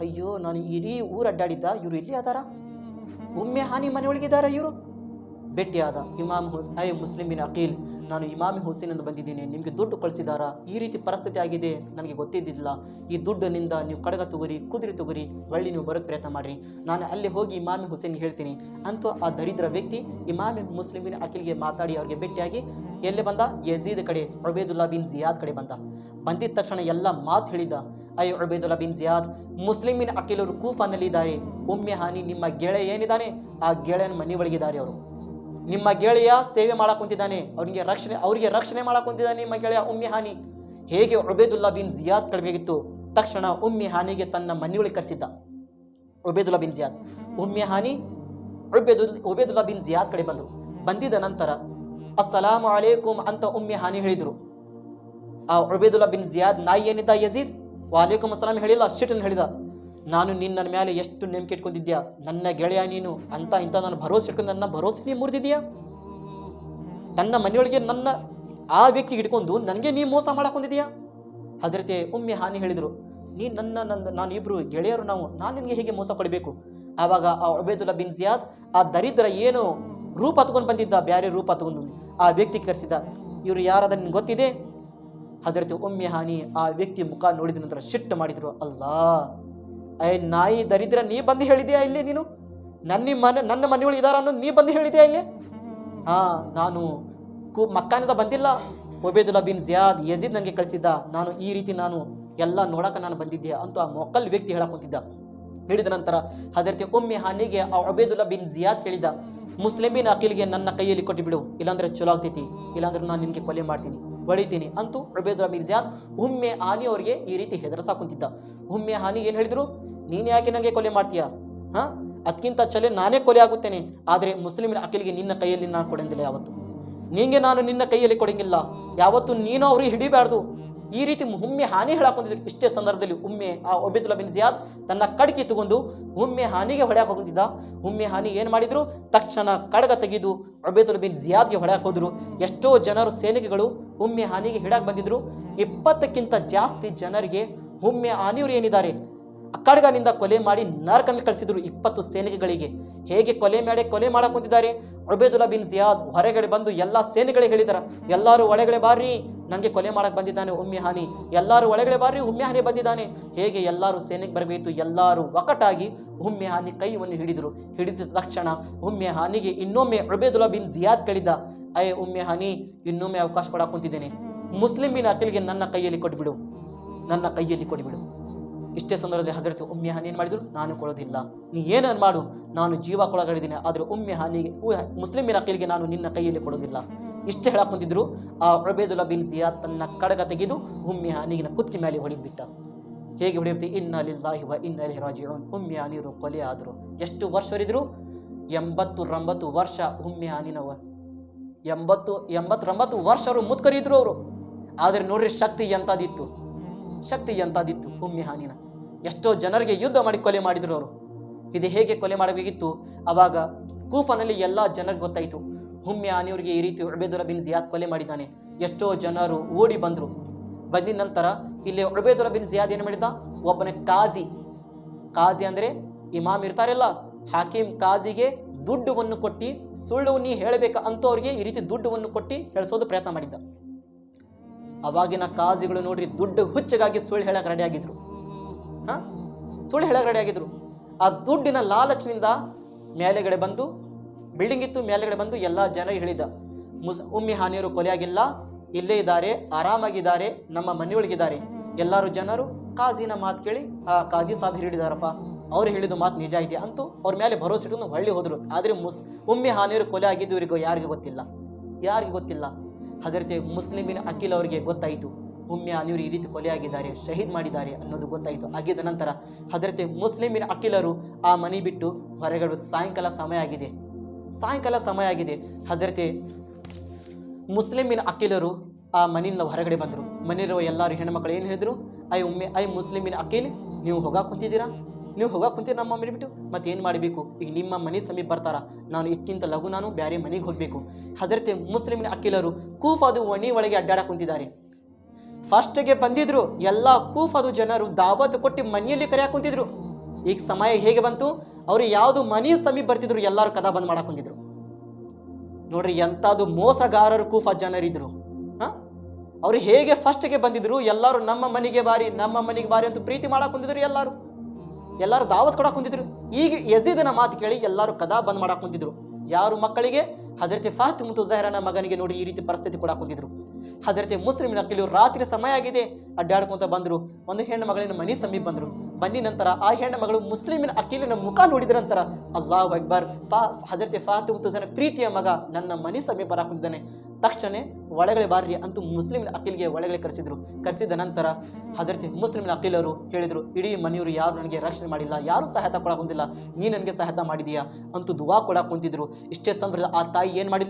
ಅಯ್ಯೋ, ನಾನು ಇಡೀ ಊರು ಅಡ್ಡಾಡಿದ್ದ. ಇವರು ಇಲ್ಲಿ ಅದಾರ? ಒಮ್ಮೆ ಹಾನಿ ಮನೆಯೊಳಗಿದ್ದಾರ ಇವರು? ಭೇಟಿಯಾದ ಇಮಾಮ್ ಹುಸ್ ಮುಸ್ಲಿಮಿನ ಅಕೀಲ್ ನಾನು ಇಮಾಮಿ ಹುಸೇನ್ ಎಂದು ಬಂದಿದ್ದೀನಿ. ನಿಮಗೆ ದುಡ್ಡು ಕಳಿಸಿದಾರಾ? ಈ ರೀತಿ ಪರಿಸ್ಥಿತಿ ಆಗಿದೆ. ನನಗೆ ಗೊತ್ತಿದ್ದಿಲ್ಲ ಈ ದುಡ್ಡಿನಿಂದ ನೀವು ಕಡಗ ತಗೋರಿ, ಕುದುರೆ ತಗೋರಿ ಒಳ್ಳೆ ನೀವು ಬರೋಕ್ಕೆ ಪ್ರಯತ್ನ ಮಾಡಿರಿ. ನಾನು ಅಲ್ಲಿ ಹೋಗಿ ಇಮಾಮಿ ಹುಸೇನ್ಗೆ ಹೇಳ್ತೀನಿ. ಅಂತೂ ಆ ದರಿದ್ರ ವ್ಯಕ್ತಿ ಇಮಾಮಿ ಮುಸ್ಲಿಮಿನ ಅಖಿಲ್ಗೆ ಮಾತಾಡಿ ಅವ್ರಿಗೆ ಭೇಟಿಯಾಗಿ, ಎಲ್ಲಿ ಬಂದ? ಯಜೀದ್ ಕಡೆ ಅಬೇದುಲ್ಲಾ ಬಿನ್ ಜಿಯಾದ್ ಕಡೆ ಬಂದ. ಬಂದಿದ ತಕ್ಷಣ ಎಲ್ಲ ಮಾತು ಹೇಳಿದ ಅಯ್ಯೋ ಅಬೇದುಲ್ಲಾ ಬಿನ್ ಜಿಯಾದ್, ಮುಸ್ಲಿಮಿನ ಅಖಿಲರು ಕೂಫಾನಲ್ಲಿದ್ದಾರೆ. ಒಮ್ಮೆ ಹಾನಿ ನಿಮ್ಮ ಗೆಳೆಯ ಏನಿದ್ದಾನೆ? ಆ ಗೆಳೆಯನ ಮನೆ ಒಳಗಿದ್ದಾರೆ ಅವರು. ನಿಮ್ಮ ಗೆಳೆಯ ಸೇವೆ ಮಾಡಕ್ ಕುಂತಿದ್ದಾನೆ, ಅವನಿಗೆ ರಕ್ಷಣೆ, ಅವರಿಗೆ ರಕ್ಷಣೆ ಮಾಡಕ್ಕೆ ನಿಮ್ಮ ಗೆಳೆಯ ಉಮ್ಮಿ ಹಾನಿ. ಹೇಗೆ ಒಬೇದುಲ್ಲಾ ಬಿನ್ ಜಿಯಾದ್ ಕಳಬೇಕಿತ್ತು? ತಕ್ಷಣ ಉಮ್ಮಿ ಹಾನಿಗೆ ತನ್ನ ಮನೆಯೊಳಗೆ ಕರೆಸಿದ್ದ. ಒಬೇದುಲ್ಲಾ ಬಿನ್ ಜಿಯಾದ್. ಉಮ್ಮಿ ಹಾನಿ ಉಬೇದುಲ್ ಒಬೇದುಲ್ಲಾ ಬಿನ್ ಜಿಯಾದ್ ಕಡೆ ಬಂದರು. ಬಂದಿದ ನಂತರ ಅಸ್ಸಲಾಮು ಅಲೈಕುಂ ಅಂತ ಉಮ್ಮಿ ಹಾನಿ ಹೇಳಿದರು. ಆ ಒಬೇದುಲ್ಲಾ ಬಿನ್ ಜಿಯಾದ್ ನಾಯಿ ಏನಿದ್ದ? ಯಜೀದ್. ವಾಲೇಕುಮ್ ಅಸ್ಸಲಾಮ್ ಹೇಳಿಲ್ಲ ಶಿಟನ್ ಹೇಳಿದ. ನಾನು ನಿನ್ನ ಮೇಲೆ ಎಷ್ಟು ನಂಬಿಕೆ ಇಟ್ಕೊಂಡಿದ್ಯಾ? ನನ್ನ ಗೆಳೆಯ ನೀನು, ಅಂತ ಇಂಥ ನಾನು ಭರೋಸೆ ಇಟ್ಕೊಂಡು ನನ್ನ ಭರೋಸೆ ನೀ ಮುರಿದಿದ್ಯಾ? ತನ್ನ ಮನೆಯೊಳಗೆ ನನ್ನ ಆ ವ್ಯಕ್ತಿ ಹಿಡ್ಕೊಂಡು ನನಗೆ ನೀ ಮೋಸ ಮಾಡಕೊಂಡಿದ್ಯಾ? ಹಜರತೆ, ಒಮ್ಮೆ ಹಾನಿ ಹೇಳಿದರು. ನೀ ನನ್ನ ನನ್ನ ನಾನು ಇಬ್ರು ಗೆಳೆಯರು ನಾವು, ನಾನು ನಿನಗೆ ಹೇಗೆ ಮೋಸ ಕೊಡಬೇಕು? ಆವಾಗ ಆ ಒಬೇದುಲ್ಲಾ ಬಿನ್ ಜಿಯಾದ್ ಆ ದರಿದ್ರ ಏನು ರೂಪ ತಗೊಂಡು ಬಂದಿದ್ದ, ಬ್ಯಾರೆ ರೂಪ ತಗೊಂಡು ಆ ವ್ಯಕ್ತಿ ಕರೆಸಿದ. ಇವರು ಯಾರಾದ ನಿನ್ಗೆ ಗೊತ್ತಿದೆ? ಹಜರತೆ, ಒಮ್ಮೆ ಹಾನಿ ಆ ವ್ಯಕ್ತಿ ಮುಖ ನೋಡಿದ ನಂತರ ಶಿಟ್ಟು ಮಾಡಿದರು. ಅಲ್ಲಾ ಅಯ್ಯ ನಾಯಿ ದರಿದ್ರ, ನೀ ಬಂದು ಹೇಳಿದ್ಯಾ ಇಲ್ಲಿ ನೀನು? ನನ್ನ ಮನೆ, ನನ್ನ ಮನೆಯೊಳಗೆ ಇದಾರ ಅನ್ನೋದು ನೀ ಬಂದು ಹೇಳಿದ್ಯಾ ಇಲ್ಲಿ? ಹಾ, ನಾನು ಕು, ಮಕ್ಕಾನಿಂದ ಬಂದಿಲ್ಲ. ಒಬೇದುಲ್ಲಾ ಬಿನ್ ಜಿಯಾದ್, ಯಜೀದ್ ನನಗೆ ಕಳಿಸಿದ್ದ. ನಾನು ಈ ರೀತಿ ನಾನು ಎಲ್ಲ ನೋಡಕ ನಾನು ಬಂದಿದ್ದೆ ಅಂತ ಆ ಮೊಕ್ಕಲ್ ವ್ಯಕ್ತಿ ಹೇಳಕ್ ಕುಂತಿದ್ದ. ಹೇಳಿದ ನಂತರ ಹಜರತಿ ಒಮ್ಮೆ ಹಾನಿಗೆ ಆ ಒಬೇದುಲ್ಲಾ ಬಿನ್ ಜಿಯಾದ್ ಹೇಳಿದ ಮುಸ್ಲಿಮಿನ ಅಖಿಲ್ಗೆ ನನ್ನ ಕೈಯಲ್ಲಿ ಕೊಟ್ಟು ಬಿಡು ಇಲ್ಲಾಂದ್ರೆ ಚಲೋ ಆಗ್ತೈತಿ, ಇಲ್ಲಾಂದ್ರೆ ನಾನು ನಿನಗೆ ಕೊಲೆ ಮಾಡ್ತೀನಿ. ಹೊಡಿತೀನಿ ಅಂತೂ ಉಬೇದುಲ್ಲಾ ಮಿರ್ಜಾದ್ ಹುಮ್ಮೆ ಹಾನಿ ಅವರಿಗೆ ಈ ರೀತಿ ಹೆದರ್ಸಾ ಕುಂತಿದ್ದ. ಹಾನಿ ಏನು ಹೇಳಿದ್ರು? ನೀನು ಯಾಕೆ ನನಗೆ ಕೊಲೆ ಮಾಡ್ತೀಯಾ? ಹಾ? ಅದಕ್ಕಿಂತ ಚಲೆ ನಾನೇ ಕೊಲೆ ಆಗುತ್ತೇನೆ. ಆದರೆ ಮುಸ್ಲಿಮಿನ ಅಕಿಲಿಗೆ ನಿನ್ನ ಕೈಯಲ್ಲಿ ನಾನು ಕೊಡಂಗಿಲ್ಲ ಯಾವತ್ತು. ನಿಂಗೆ ನಾನು ನಿನ್ನ ಕೈಯಲ್ಲಿ ಕೊಡಂಗಿಲ್ಲ. ಯಾವತ್ತು ನೀನು ಅವ್ರಿಗೆ ಹಿಡಿಬಾರ್ದು. ಈ ರೀತಿ ಉಮ್ಮೆ ಹಾನಿ ಹೇಳಾಕೊಂಡಿದ್ರು. ಇಷ್ಟೇ ಸಂದರ್ಭದಲ್ಲಿ ಉಮ್ಮೆ ಆ ಒಬೇದುಲ್ಲಾ ಬಿನ್ ಜಿಯಾದ್ ತನ್ನ ಕಡ್ಕಿ ತಗೊಂಡು ಉಮ್ಮೆ ಹಾನಿಗೆ ಹೊಡೆಯಕ್ಕೆ ಹೋಗುತ್ತಿದ್ದ. ಉಮ್ಮೆ ಹಾನಿ ಏನು ಮಾಡಿದ್ರು? ತಕ್ಷಣ ಕಡಗ ತೆಗೆದು ಒಬೇದುಲ್ಲಾ ಬಿನ್ ಜಿಯಾದ್ಗೆ ಹೊಡೆಯಕ್ಕೆ ಹೋದ್ರು. ಎಷ್ಟೋ ಜನರು ಸೇನೆಗಳು ಉಮ್ಮೆ ಹಾನಿಗೆ ಹಿಡಕ್ ಬಂದಿದ್ರು. ಇಪ್ಪತ್ತಕ್ಕಿಂತ ಜಾಸ್ತಿ ಜನರಿಗೆ ಉಮ್ಮೆ ಹಾನಿಯವರು ಏನಿದ್ದಾರೆ? ಕಡಗನಿಂದ ಕೊಲೆ ಮಾಡಿ ನರಕನಲ್ಲಿ ಕಳಿಸಿದ್ರು ಇಪ್ಪತ್ತು ಸೇನೆಗಳಿಗೆ. ಹೇಗೆ ಕೊಲೆ ಮಾಡಿ ಕೊಲೆ ಮಾಡಕ್ ಕುಂತಿದ್ದಾರೆ? ಒಬೇದುಲ್ಲಾ ಬಿನ್ ಜಿಯಾದ್ ಹೊರಗಡೆ ಬಂದು ಎಲ್ಲ ಸೇನೆಗಳಿಗೆ ಹೇಳಿದಾರ. ಎಲ್ಲರೂ ಒಳಗಡೆ ಬಾರ್ರಿ. ನನಗೆ ಕೊಲೆ ಮಾಡಕ್ ಬಂದಿದ್ದಾನೆ ಉಮ್ಮೆ ಹಾನಿ. ಎಲ್ಲರೂ ಒಳಗಡೆ ಬಾರಿ ಉಮ್ಮೆ ಹಾನಿ ಬಂದಿದ್ದಾನೆ. ಹೇಗೆ ಎಲ್ಲರೂ ಸೇನೆಗೆ ಬರಬೇಕು? ಎಲ್ಲರೂ ಒಕ್ಕಟಾಗಿ ಉಮ್ಮೆ ಹಾನಿ ಕೈವನ್ನು ಹಿಡಿದರು. ಹಿಡಿದ ತಕ್ಷಣ ಉಮ್ಮೆ ಹಾನಿಗೆ ಇನ್ನೊಮ್ಮೆ ಅಬೇದುಲ್ಲಾ ಬಿನ್ ಜಿಯಾದ್ ಕಳಿದ ಅಯ್ಯ ಉಮ್ಮೆ ಹಾನಿ, ಇನ್ನೊಮ್ಮೆ ಅವಕಾಶ ಕೊಡ ಕುಂತಿದ್ದೇನೆ. ಮುಸ್ಲಿಮಿನ ಅಖಿಲ್ಗೆ ನನ್ನ ಕೈಯಲ್ಲಿ ಕೊಟ್ಬಿಡು. ನನ್ನ ಕೈಯಲ್ಲಿ ಕೊಟ್ಬಿಡು. ಇಷ್ಟೇ ಸಂದರ್ಭದಲ್ಲಿ ಹಜರತ್ ಉಮ್ಮೆ ಹಾನಿ ಏನು ಮಾಡಿದ್ರು? ನಾನು ಕೊಡೋದಿಲ್ಲ. ನೀ ಏನನ್ನು ಮಾಡು? ನಾನು ಜೀವ ಕೊಳಗಡಿದ್ದೀನಿ. ಆದರೆ ಉಮ್ಮೆ ಹಾನಿಗೆ ಮುಸ್ಲಿಮಿನ ಅಖಿಲ್ಗೆ ನಾನು ನಿನ್ನ ಕೈಯಲ್ಲಿ ಕೊಡೋದಿಲ್ಲ. ಇಷ್ಟೇ ಹೇಳಕ್ಕೆ ಬಂದಿದ್ರು ಆ ಉಬೇದುಲ್ಲಾ ಬಿನ್ ಸಿಯಾ ತನ್ನ ಕಡಗ ತೆಗೆದು ಉಮ್ಮೆ ಹಾನಿಗಿನ ಕುತ್ತಿ ಮೇಲೆ ಹೊಡೆದ್ಬಿಟ್ಟ ಹೇಗೆ ಹೊಡೆಯುತ್ತೆ ಇನ್ನ ವ ಇನ್ನ ರಾಜಿಊನ್ ಉಮ್ಮೆ ಹಾನಿಯರು ಕೊಲೆ ಆದರು. ಎಷ್ಟು ವರ್ಷವರಿದ್ರು? ಎಂಬತ್ತು ರಂಬತ್ತು ವರ್ಷ ಉಮ್ಮೆ ಹಾನಿನವ ಎಂಬತ್ತು ಎಂಬತ್ತೊಂಬತ್ತು ವರ್ಷ ಅವರು ಮುತ್ಕರಿದ್ರು ಅವರು. ಆದರೆ ನೋಡ್ರಿ, ಶಕ್ತಿ ಎಂತಾದಿತ್ತು? ಶಕ್ತಿ ಎಂತಾದಿತ್ತು ಉಮ್ಮೆ ಹಾನಿನ ಎಷ್ಟೋ ಜನರಿಗೆ ಯುದ್ಧ ಮಾಡಿ ಕೊಲೆ ಮಾಡಿದ್ರು ಅವರು. ಇದು ಹೇಗೆ ಕೊಲೆ ಮಾಡಬೇಕಿತ್ತು? ಅವಾಗ ಕೂಫನಲ್ಲಿ ಎಲ್ಲ ಜನರಿಗೆ ಗೊತ್ತಾಯಿತು. ಹುಮ್ಮೆ ಆನೆಯವರಿಗೆ ಈ ರೀತಿ ಉಬೇದುಲ್ಲಾ ಬಿನ್ ಜಿಯಾದ್ ಕೊಲೆ ಮಾಡಿದ್ದಾನೆ. ಎಷ್ಟೋ ಜನರು ಓಡಿ ಬಂದರು. ಬಂದಿದ ನಂತರ ಇಲ್ಲಿ ಉಬೇದುಲ್ಲಾ ಬಿನ್ ಜಿಯಾದ್ ಏನು ಮಾಡಿದ ಒಬ್ಬನೇ ಕಾಜಿ. ಕಾಜಿ ಅಂದರೆ ಇಮಾಮ್ ಇರ್ತಾರಲ್ಲ ಹಾಕಿಮ್ ಕಾಜಿಗೆ ದುಡ್ಡವನ್ನು ಕೊಟ್ಟು ಸುಳ್ಳು ನೀ ಹೇಳಬೇಕು ಅಂತವ್ರಿಗೆ ಈ ರೀತಿ ದುಡ್ಡವನ್ನು ಕೊಟ್ಟು ಹೇಳಿಸೋದು ಪ್ರಯತ್ನ ಮಾಡಿದ್ದ. ಅವಾಗಿನ ಕಾಜಿಗಳು ನೋಡ್ರಿ ದುಡ್ಡು ಹುಚ್ಚಗಾಗಿ ಸುಳ್ಳು ಹೇಳಕ್ಕೆ ರೆಡಿ ಆಗಿದ್ರು. ಹಾ? ಸುಳ್ಳು ಹೇಳಕ್ಕೆ ರೆಡಿ ಆಗಿದ್ರು. ಆ ದುಡ್ಡಿನ ಲಾಲಚ್ನಿಂದ ಮೇಲೆಗಡೆ ಬಂದು ಬಿಲ್ಡಿಂಗ್ ಇತ್ತು, ಮೇಲೆಗಡೆ ಬಂದು ಎಲ್ಲ ಜನರಿಗೆ ಹೇಳಿದ, ಮುಸ್, ಉಮ್ಮಿ ಹಾನಿಯರು ಕೊಲೆಯಾಗಿಲ್ಲ, ಇಲ್ಲೇ ಇದ್ದಾರೆ, ಆರಾಮಾಗಿದ್ದಾರೆ, ನಮ್ಮ ಮನೆಯೊಳಗಿದ್ದಾರೆ. ಎಲ್ಲರೂ ಜನರು ಕಾಜಿನ ಮಾತು ಕೇಳಿ, ಆ, ಕಾಜಿ ಸಾಬ್ ಹೇಳಿದಾರಪ್ಪ ಅವ್ರು ಹೇಳಿದ ಮಾತು ನಿಜ ಇದೆ ಅಂತೂ ಅವ್ರ ಮೇಲೆ ಭರೋಸೆ ಇಟ್ಕೊಂಡು ಹೊಳ್ಳಿ ಹೋದ್ರು. ಆದರೆ ಮುಸ್, ಉಮ್ಮಿ ಹಾನಿಯರು ಕೊಲೆ ಆಗಿದ್ದು ಇವರಿಗೂ ಯಾರಿಗೂ ಗೊತ್ತಿಲ್ಲ. ಯಾರಿಗೂ ಗೊತ್ತಿಲ್ಲ. ಹಜರತೆ ಮುಸ್ಲಿಮಿನ ಅಖಿಲ್ ಅವರಿಗೆ ಗೊತ್ತಾಯಿತು, ಉಮ್ಮಿ ಅನಿಯವರು ಈ ರೀತಿ ಕೊಲೆಯಾಗಿದ್ದಾರೆ, ಶಹೀದ್ ಮಾಡಿದ್ದಾರೆ ಅನ್ನೋದು ಗೊತ್ತಾಯಿತು. ಆಗಿದ ನಂತರ ಹಜರತೆ ಮುಸ್ಲಿಮಿನ ಅಖಿಲರು ಆ ಮನೆ ಬಿಟ್ಟು ಹೊರಗಡೆ ಸಾಯಂಕಾಲ ಸಮಯ ಆಗಿದೆ. ಸಾಯಂಕಾಲ ಸಮಯ ಆಗಿದೆ. ಹಜರತೆ, ಮುಸ್ಲಿಮಿನ ಅಖಿಲರು ಆ ಮನೆಯಿಂದ ಹೊರಗಡೆ ಬಂದರು. ಮನೆಯಲ್ಲಿರುವ ಎಲ್ಲರೂ ಹೆಣ್ಮಕ್ಳು ಏನು ಹೇಳಿದ್ರು? ಐ ಒಮ್ಮೆ ಐ ಮುಸ್ಲಿಮಿನ ಅಖಿಲ್ ನೀವು ಹೋಗಾಕ್ ಕುಂತಿದ್ದೀರಾ? ನೀವು ಹೋಗಾಕ್ ಕುಂತೀರ ನಮ್ಮ ಮನೆ ಬಿಟ್ಟು? ಮತ್ತೆ ಏನು ಮಾಡಬೇಕು? ಈಗ ನಿಮ್ಮ ಮನೆ ಸಮೀಪ ಬರ್ತಾರ? ನಾನು ಇಕ್ಕಿಂತ ಲಘು ನಾನು ಬೇರೆ ಮನೆಗೆ ಹೋಗಬೇಕು. ಹಜರತೆ, ಮುಸ್ಲಿಮಿನ ಅಖಿಲರು ಕೂಫಾದು ಒಣಿ ಒಳಗೆ ಅಡ್ಡಾಡ ಕುಂತಿದ್ದಾರೆ. ಫಸ್ಟ್ಗೆ ಬಂದಿದ್ರು. ಎಲ್ಲ ಕೂಫದು ಜನರು ದಾವತ್ ಕೊಟ್ಟು ಮನೆಯಲ್ಲಿ ಕರೆಯಾಕ್ ಕುಂತಿದ್ರು. ಈಗ ಸಮಯ ಹೇಗೆ ಬಂತು? ಅವ್ರು ಯಾವುದು ಮನಿ ಸಮೀಪ ಬರ್ತಿದ್ರು, ಎಲ್ಲರೂ ಕದ ಬಂದ್ ಮಾಡಕ್ ಹೊಂದಿದ್ರು. ನೋಡ್ರಿ ಎಂಥದ್ದು ಮೋಸಗಾರರು ಕೂಫ ಜನರಿದ್ರು. ಹಾಂ? ಅವ್ರು ಹೇಗೆ ಫಸ್ಟ್ಗೆ ಬಂದಿದ್ರು, ಎಲ್ಲರೂ ನಮ್ಮ ಮನೆಗೆ ಬಾರಿ, ನಮ್ಮ ಮನೆಗೆ ಬಾರಿ ಅಂತ ಪ್ರೀತಿ ಮಾಡಕ್ ಹೊಂದಿದ್ರು ಎಲ್ಲರೂ. ಎಲ್ಲರೂ ದಾವತ್ ಕೊಡಕ್ ಹೊಂದಿದ್ರು. ಈಗ ಯಜೀದನ ಮಾತು ಕೇಳಿ ಎಲ್ಲರೂ ಕದಾ ಬಂದ್ ಮಾಡಕ್ ಹೊಂದಿದ್ರು. ಯಾರು ಮಕ್ಕಳಿಗೆ? ಹಜರತೆ ಫಾತ್ ಮತ್ತು ಜಹರನ ಮಗನಿಗೆ ನೋಡಿ ಈ ರೀತಿ ಪರಿಸ್ಥಿತಿ ಕೊಡಕ್ ಕುಂತಿದ್ರು ಹಜರತೆ ಮುಸ್ಲಿಮ್ ನಕಲಿ ರಾತ್ರಿ ಸಮಯ ಆಗಿದೆ. ಅಡ್ಡಾಡ್ಕೊಂತ ಬಂದರು. ಒಂದು ಹೆಣ್ಣು ಮಗಳಿನ ಮನೆ ಸಮೀಪ ಬಂದ್ರು. ಬಂದಿ ನಂತರ ಆ ಹೆಣ್ಣು ಮಗಳು ಮುಸ್ಲಿಮಿನ ಅಕೀಲಿನ ಮುಖ ನೋಡಿದ ನಂತರ ಅಲ್ಲಾಹ್ ಅಕ್ಬರ್ ಪಾ ಹಜರತೆ ಫಾತ್ ಮತ್ತು ಜನ ಪ್ರೀತಿಯ ಮಗ ನನ್ನ ಮನೆ ಸಮೀಪ ಬರಾಕ್ ಕುಂತಿದ್ದಾನೆ. ತಕ್ಷಣ ಒಳಗಡೆ ಬಾರ್ರಿ ಅಂತೂ ಮುಸ್ಲಿಮಿನ ಅಕೀಲ್ಗೆ ಒಳಗಡೆ ಕರೆಸಿದ್ರು. ಕರೆಸಿದ ನಂತರ ಹಜರತೆ ಮುಸ್ಲಿಮಿನ ಅಕೀಲರು ಹೇಳಿದ್ರು, ಇಡೀ ಮನೆಯವರು ಯಾರು ನನಗೆ ರಕ್ಷಣೆ ಮಾಡಿಲ್ಲ, ಯಾರು ಸಹಾಯತ ಕೊಡಕ್ ಹೊಂದಿಲ್ಲ ನೀ ನನಗೆ ಸಹಾಯತ ಮಾಡಿದೀಯಾ? ಅಂತೂ ದುವಾ ಕೊಡಕ್ ಕುಂತಿದ್ರು. ಇಷ್ಟೇ ಸಂದರ್ಭದಲ್ಲಿ ಆ ತಾಯಿ ಏನ್ ಮಾಡಿದ್ಲು?